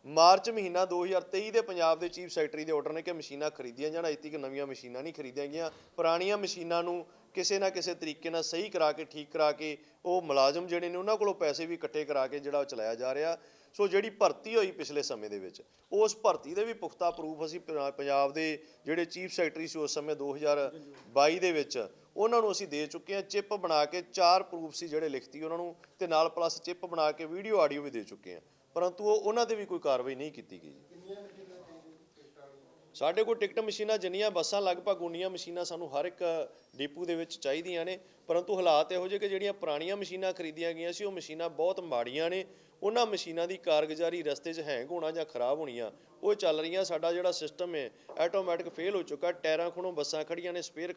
ਮਾਰਚ ਮਹੀਨਾ 2023 ਦੇ ਪੰਜਾਬ ਦੇ ਚੀਫ ਸੈਕਟਰੀ ਦੇ ਆਰਡਰ ਨੇ ਕਿ ਮਸ਼ੀਨਾਂ ਖਰੀਦੀਆਂ ਜਾਣ। ਅਜੇ ਤੱਕ ਨਵੀਆਂ ਮਸ਼ੀਨਾਂ ਨਹੀਂ ਖਰੀਦੀਆਂ ਗਈਆਂ। ਪੁਰਾਣੀਆਂ ਮਸ਼ੀਨਾਂ ਨੂੰ ਕਿਸੇ ਨਾ ਕਿਸੇ ਤਰੀਕੇ ਨਾਲ ਸਹੀ ਕਰਾ ਕੇ, ਠੀਕ ਕਰਾ ਕੇ ਉਹ ਮੁਲਾਜ਼ਮ ਜਿਹੜੇ ਨੇ ਉਹਨਾਂ ਕੋਲੋਂ ਪੈਸੇ ਵੀ ਇਕੱਠੇ ਕਰਾ ਕੇ ਜਿਹੜਾ ਉਹ ਚਲਾਇਆ ਜਾ ਰਿਹਾ। ਸੋ ਜਿਹੜੀ ਭਰਤੀ ਹੋਈ ਪਿਛਲੇ ਸਮੇਂ ਦੇ ਵਿੱਚ, ਉਸ ਭਰਤੀ ਦੇ ਵੀ ਪੁਖਤਾ ਪ੍ਰੂਫ ਅਸੀਂ ਪੰਜਾਬ ਦੇ ਜਿਹੜੇ ਚੀਫ ਸੈਕਟਰੀ ਸੀ ਉਸ ਸਮੇਂ 2022 ਦੇ ਵਿੱਚ, ਉਹਨਾਂ ਨੂੰ ਅਸੀਂ ਦੇ ਚੁੱਕੇ ਹਾਂ। ਚਿਪ ਬਣਾ ਕੇ ਚਾਰ ਪ੍ਰੂਫ ਸੀ ਜਿਹੜੇ ਲਿਖਤੀ ਉਹਨਾਂ ਨੂੰ ਤੇ ਨਾਲ ਪਲੱਸ ਚਿਪ ਬਣਾ ਕੇ ਵੀਡੀਓ ਆਡੀਓ ਵੀ ਦੇ ਚੁੱਕੇ ਹਾਂ। ਪਰੰਤੂ ਉਹ ਉਹਨਾਂ ਤੇ ਵੀ ਕੋਈ ਕਾਰਵਾਈ ਨਹੀਂ ਕੀਤੀ ਗਈ ਸਾਡੇ ਕੋਲ ਟਿਕਟ ਮਸ਼ੀਨਾਂ ਜਿੰਨੀਆਂ ਬੱਸਾਂ ਲਗਭਗ ਉਨੀਆਂ ਮਸ਼ੀਨਾਂ ਸਾਨੂੰ ਹਰ ਇੱਕ ਡਿਪੂ ਦੇ ਵਿੱਚ ਚਾਹੀਦੀਆਂ ਨੇ, ਪਰੰਤੂ ਹਾਲਾਤ ਇਹੋ ਜਿਹੇ ਕਿ ਜਿਹੜੀਆਂ ਪੁਰਾਣੀਆਂ ਮਸ਼ੀਨਾਂ ਖਰੀਦੀਆਂ ਗਈਆਂ ਸੀ, ਉਹ ਮਸ਼ੀਨਾਂ ਬਹੁਤ ਮਾੜੀਆਂ ਨੇ, ਉਹਨਾਂ ਮਸ਼ੀਨਾਂ ਦੀ ਕਾਰਗੁਜ਼ਾਰੀ ਰਸਤੇ 'ਚ ਹੈਂਗ ਹੋਣਾ ਜਾਂ ਖਰਾਬ ਹੋਣੀਆਂ, ਉਹ ਚੱਲ ਰਹੀਆਂ, ਸਾਡਾ ਜਿਹੜਾ ਸਿਸਟਮ ਹੈ ਆਟੋਮੈਟਿਕ ਫੇਲ ਹੋ ਚੁੱਕਾ, ਟਾਇਰਾਂ ਖੁਣੋਂ ਬੱਸਾਂ ਖੜੀਆਂ ਨੇ ਸਪੇਅਰ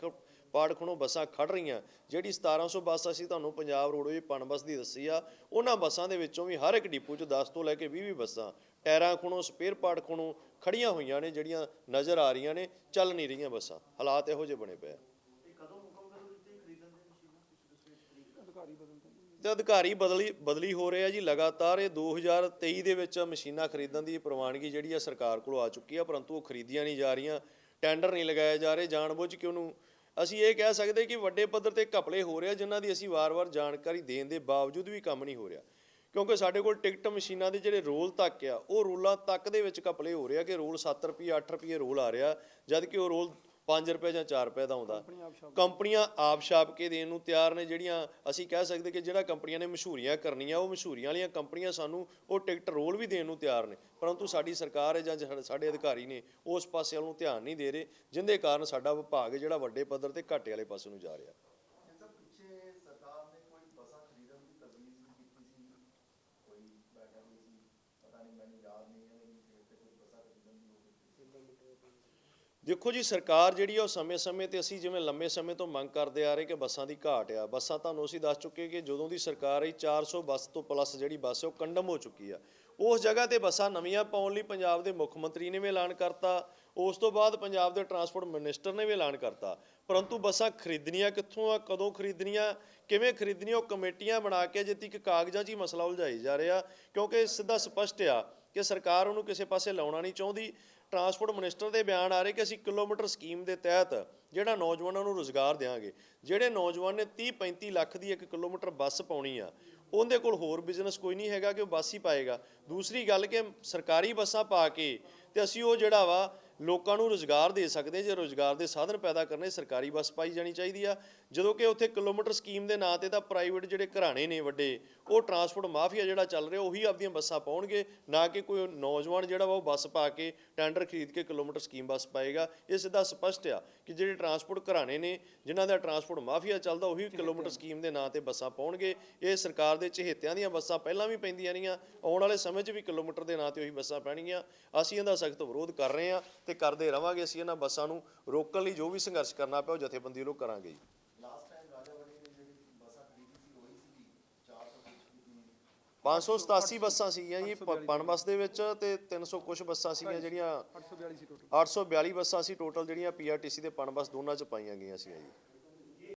ਪਾਰਟ ਖੁਣੋਂ ਬੱਸਾਂ ਖੜ ਰਹੀਆਂ, ਜਿਹੜੀ 1700 ਬੱਸ ਅਸੀਂ ਤੁਹਾਨੂੰ ਪੰਜਾਬ ਰੋਡਵੇਜ਼ ਪਣ ਬੱਸ ਦੀ ਦੱਸੀ ਆ, ਉਹਨਾਂ ਬੱਸਾਂ ਦੇ ਵਿੱਚੋਂ ਵੀ ਹਰ ਇੱਕ ਡਿਪੂ 'ਚ 10 ਤੋਂ ਲੈ ਕੇ 20 20 ਬੱਸਾਂ, ਟਾਇਰਾਂ ਖੁਣੋਂ ਸਪੇਅਰ ਪਾਰਟ ਖੁਣੋਂ ਖੜੀਆਂ ਹੋਈਆਂ ਨੇ ਜਿਹੜੀਆਂ ਨਜ਼ਰ ਆ ਰਹੀਆਂ ਨੇ ਚੱਲ ਨਹੀਂ ਰਹੀਆਂ ਬੱਸਾਂ। ਹਾਲਾਤ ਇਹੋ ਜਿਹੇ ਬਣੇ ਪਏ ਆ। ਤੇ ਅਧਿਕਾਰੀ ਬਦਲੀ ਬਦਲੀ ਹੋ ਰਹੇ ਆ ਜੀ ਲਗਾਤਾਰ। ਇਹ 2023 ਦੇ ਵਿੱਚ ਮਸ਼ੀਨਾਂ ਖਰੀਦਣ ਦੀ ਪ੍ਰਵਾਨਗੀ ਜਿਹੜੀ ਆ ਸਰਕਾਰ ਕੋਲ ਆ ਚੁੱਕੀ ਆ ਪਰੰਤੂ ਉਹ ਖਰੀਦੀਆਂ ਨਹੀਂ ਜਾ ਰਹੀਆਂ ਟੈਂਡਰ ਨਹੀਂ ਲਗਾਏ ਜਾ ਰਹੇ ਜਾਣਬੁੱਝ ਕੇ ਉਹਨੂੰ ਅਸੀਂ ਇਹ ਕਹਿ ਸਕਦੇ ਕਿ ਵੱਡੇ ਪੱਧਰ ਤੇ ਘਪਲੇ ਹੋ ਰਹੇ ਆ ਜਿਨ੍ਹਾਂ ਦੀ ਅਸੀਂ ਵਾਰ-ਵਾਰ ਜਾਣਕਾਰੀ ਦੇਣ ਦੇ ਬਾਵਜੂਦ ਵੀ ਕੰਮ ਨਹੀਂ ਹੋ ਰਿਹਾ। ਕਿਉਂਕਿ ਸਾਡੇ ਕੋਲ ਟਿਕਟ ਮਸ਼ੀਨਾਂ ਦੇ ਜਿਹੜੇ ਰੋਲ ਤੱਕ ਆ ਉਹ ਰੋਲਾਂ ਤੱਕ ਦੇ ਵਿੱਚ ਘਪਲੇ ਹੋ ਰਿਹਾ ਕਿ ਰੋਲ 7 ਰੁਪਏ 8 ਰੁਪਏ ਰੋਲ ਆ ਰਿਹਾ ਜਦ ਕਿ ਉਹ ਰੋਲ 5 ਰੁਪਏ ਜਾਂ 4 ਰੁਪਏ ਦਾ ਆਉਂਦਾ। ਕੰਪਨੀਆਂ ਆਪ ਛਾਪ ਕੇ ਦੇਣ ਨੂੰ ਤਿਆਰ ਨੇ ਜਿਹੜੀਆਂ ਅਸੀਂ ਕਹਿ ਸਕਦੇ ਕਿ ਜਿਹੜਾ ਕੰਪਨੀਆਂ ਨੇ ਮਸ਼ਹੂਰੀਆਂ ਕਰਨੀਆਂ ਉਹ ਮਸ਼ਹੂਰੀਆਂ ਵਾਲੀਆਂ ਕੰਪਨੀਆਂ ਸਾਨੂੰ ਉਹ ਟਿਕਟ ਰੋਲ ਵੀ ਦੇਣ ਨੂੰ ਤਿਆਰ ਨੇ। ਪਰੰਤੂ ਸਾਡੀ ਸਰਕਾਰ ਹੈ ਜਾਂ ਸਾਡੇ ਅਧਿਕਾਰੀ ਨੇ ਉਸ ਪਾਸੇ ਵੱਲ ਨੂੰ ਧਿਆਨ ਨਹੀਂ ਦੇ ਰਹੇ ਜਿੰਦੇ ਕਾਰਨ ਸਾਡਾ ਵਿਭਾਗ ਜਿਹੜਾ ਵੱਡੇ ਪੱਧਰ ਤੇ ਘਾਟੇ ਵਾਲੇ ਪਾਸੇ ਨੂੰ ਜਾ ਰਿਹਾ ਸਰ ਪਿੱਛੇ ਸਰਕਾਰ ਨੇ ਕੋਈ ਬੱਸਾਂ ਖਰੀਦਣ ਦੀ ਤਜਵੀਜ਼ ਵੀ ਕੀਤੀ ਸੀ ਕੋਈ ਬੈਠਾ ਵੀ ਸੀ ਪਤਾ ਨਹੀਂ ਮੈਨੂੰ ਯਾਦ ਨਹੀਂ ਹੈ ਲੇਕਿਨ ਫਿਰ ਤੇ ਕੋਈ ਬੱਸਾਂ ਖਰੀਦਣ ਦੀ ਹੋ ਗਈ ਦੇਖੋ ਜੀ, ਸਰਕਾਰ ਜਿਹੜੀ ਆ ਉਹ ਸਮੇਂ-ਸਮੇਂ ਤੇ ਅਸੀਂ ਜਿਵੇਂ ਲੰਮੇ ਸਮੇਂ ਤੋਂ ਮੰਗ ਕਰਦੇ ਆ ਰਹੇ ਕਿ ਬੱਸਾਂ ਦੀ ਘਾਟ ਆ। ਬੱਸਾਂ ਤੁਹਾਨੂੰ ਅਸੀਂ ਦੱਸ ਚੁੱਕੇ ਕਿ ਜਦੋਂ ਦੀ ਸਰਕਾਰ ਆਈ 400 ਬੱਸ ਤੋਂ ਪਲੱਸ ਜਿਹੜੀ ਬੱਸ ਹੈ ਉਹ ਕੰਡਮ ਹੋ ਚੁੱਕੀ ਆ। ਉਸ ਜਗ੍ਹਾ ਤੇ ਬੱਸਾਂ ਨਵੀਆਂ ਪਾਉਣ ਲਈ ਪੰਜਾਬ ਦੇ ਮੁੱਖ ਮੰਤਰੀ ਨੇ ਵੀ ਐਲਾਨ ਕਰਤਾ। ਉਸ ਤੋਂ ਬਾਅਦ ਪੰਜਾਬ ਦੇ ਟਰਾਂਸਪੋਰਟ ਮਿਨਿਸਟਰ ਨੇ ਵੀ ਐਲਾਨ ਕਰਤਾ। ਪਰੰਤੂ ਬੱਸਾਂ ਖਰੀਦਣੀਆਂ ਕਿੱਥੋਂ ਆ, ਕਦੋਂ ਖਰੀਦਣੀਆਂ, ਕਿਵੇਂ ਖਰੀਦਣੀਆਂ, ਉਹ ਕਮੇਟੀਆਂ ਬਣਾ ਕੇ ਜਿੱਤੀ ਕਿ ਕਾਗਜ਼ਾਂ 'ਚ ਹੀ ਮਸਲਾ ਉਲਝਾਈ ਜਾ ਰਿਹਾ, ਕਿਉਂਕਿ ਸਿੱਧਾ ਸਪਸ਼ਟ ਆ ਕਿ ਸਰਕਾਰ ਉਹਨੂੰ ਕਿਸੇ ਪਾਸੇ ਲਾਉਣਾ ਨਹੀਂ ਚਾਹੁੰਦੀ। ਟਰਾਂਸਪੋਰਟ ਮਿਨਿਸਟਰ ਦੇ ਬਿਆਨ ਆ ਰਹੇ ਕਿ ਅਸੀਂ ਕਿਲੋਮੀਟਰ ਸਕੀਮ ਦੇ ਤਹਿਤ ਜਿਹੜਾ ਨੌਜਵਾਨਾਂ ਨੂੰ ਰੋਜ਼ਗਾਰ ਦੇਵਾਂਗੇ ਜਿਹੜੇ ਨੌਜਵਾਨ ਨੇ 30 35 ਲੱਖ ਦੀ ਇੱਕ ਕਿਲੋਮੀਟਰ ਬੱਸ ਪਾਉਣੀ ਆ, ਉਹਦੇ ਕੋਲ ਹੋਰ ਬਿਜ਼ਨਸ ਕੋਈ ਨਹੀਂ ਹੈਗਾ ਕਿ ਉਹ ਬੱਸ ਹੀ ਪਾਏਗਾ। ਦੂਸਰੀ ਗੱਲ ਕਿ ਸਰਕਾਰੀ ਬੱਸਾਂ ਪਾ ਕੇ ਤੇ ਅਸੀਂ ਉਹ ਜਿਹੜਾ ਵਾ ਲੋਕਾਂ ਨੂੰ ਰੋਜ਼ਗਾਰ ਦੇ ਸਕਦੇ ਜੇ ਰੋਜ਼ਗਾਰ ਦੇ ਸਾਧਨ ਪੈਦਾ ਕਰਨੇ, ਸਰਕਾਰੀ ਬੱਸ ਪਾਈ ਜਾਣੀ ਚਾਹੀਦੀ ਆ ਜਦੋਂ ਕਿ ਉੱਥੇ ਕਿਲੋਮੀਟਰ ਸਕੀਮ ਦੇ ਨਾਂ ਤੇ ਤਾਂ ਪ੍ਰਾਈਵੇਟ ਜਿਹੜੇ ਘਰਾਣੇ ਨੇ ਵੱਡੇ ਉਹ ਟਰਾਂਸਪੋਰਟ ਮਾਫੀਆ ਜਿਹੜਾ ਚੱਲ ਰਿਹਾ ਉਹੀ ਆਪਦੀਆਂ ਬੱਸਾਂ ਪਾਉਣਗੇ ਨਾ ਕਿ ਕੋਈ ਨੌਜਵਾਨ ਜਿਹੜਾ ਵਾ ਉਹ ਬੱਸ ਪਾ ਕੇ ਟੈਂਡਰ ਖਰੀਦ ਕੇ ਕਿਲੋਮੀਟਰ ਸਕੀਮ ਬੱਸ ਪਾਏਗਾ। ਇਹ ਸਿੱਧਾ ਸਪਸ਼ਟ ਆ ਕਿ ਜਿਹੜੇ ਟਰਾਂਸਪੋਰਟ ਘਰਾਣੇ ਨੇ ਜਿਨ੍ਹਾਂ ਦਾ ਟਰਾਂਸਪੋਰਟ ਮਾਫੀਆ ਚੱਲਦਾ ਉਹੀ ਕਿਲੋਮੀਟਰ ਸਕੀਮ ਦੇ ਨਾਂ ਤੇ ਬੱਸਾਂ ਪਾਉਣਗੇ। ਇਹ ਸਰਕਾਰ ਦੇ ਚਹੇਤਿਆਂ ਦੀਆਂ ਬੱਸਾਂ ਪਹਿਲਾਂ ਵੀ ਪੈਂਦੀਆਂ ਰਹੀਆਂ ਆਉਣ ਵਾਲੇ ਸਮੇਂ 'ਚ ਵੀ ਕਿਲੋਮੀਟਰ ਦੇ ਨਾਂ ਤੇ ਉਹੀ ਬੱਸਾਂ ਪੈਣਗੀਆਂ। ਅਸੀਂ ਇਹਦਾ ਸਖਤ ਵਿਰੋਧ ਕਰ ਰਹੇ ਹਾਂ ਤੇ ਕਰਦੇ ਰਵਾਂਗੇ ਅਸੀਂ ਇਹਨਾਂ ਬੱਸਾਂ ਨੂੰ ਰੋਕਣ ਲਈ ਜੋ ਵੀ ਸੰਘਰਸ਼ ਕਰਨਾ ਪਿਆ ਉਹ ਜਥੇਬੰਦੀ ਵੱਲੋਂ ਕਰਾਂਗੇ ਜੀ ਲਾਸਟ ਟਾਈਮ ਰਾਜਾਵੜੀ ਨੇ ਜਿਹੜੀ ਬੱਸਾਂ ਖਰੀਦੀ ਸੀ ਉਹੀ ਸੀ 400 ਕੁਝ ਦੀ 587 ਬੱਸਾਂ ਸੀਗੀਆਂ ਜੀ ਪ- ਪਣ ਬੱਸ ਦੇ ਵਿੱਚ ਤੇ 300 ਕੁਝ ਬੱਸਾਂ ਸੀਗੀਆਂ ਜਿਹੜੀਆਂ 842 ਸੀ ਟੋਟਲ 842 ਬੱਸਾਂ ਸੀ ਟੋਟਲ ਜਿਹੜੀਆਂ ਪੀਆਰਟੀਸੀ ਤੇ ਪਣ ਬੱਸ ਦੋਨਾਂ ਚ ਪਾਈਆਂ ਗਈਆਂ ਸੀ ਜੀ।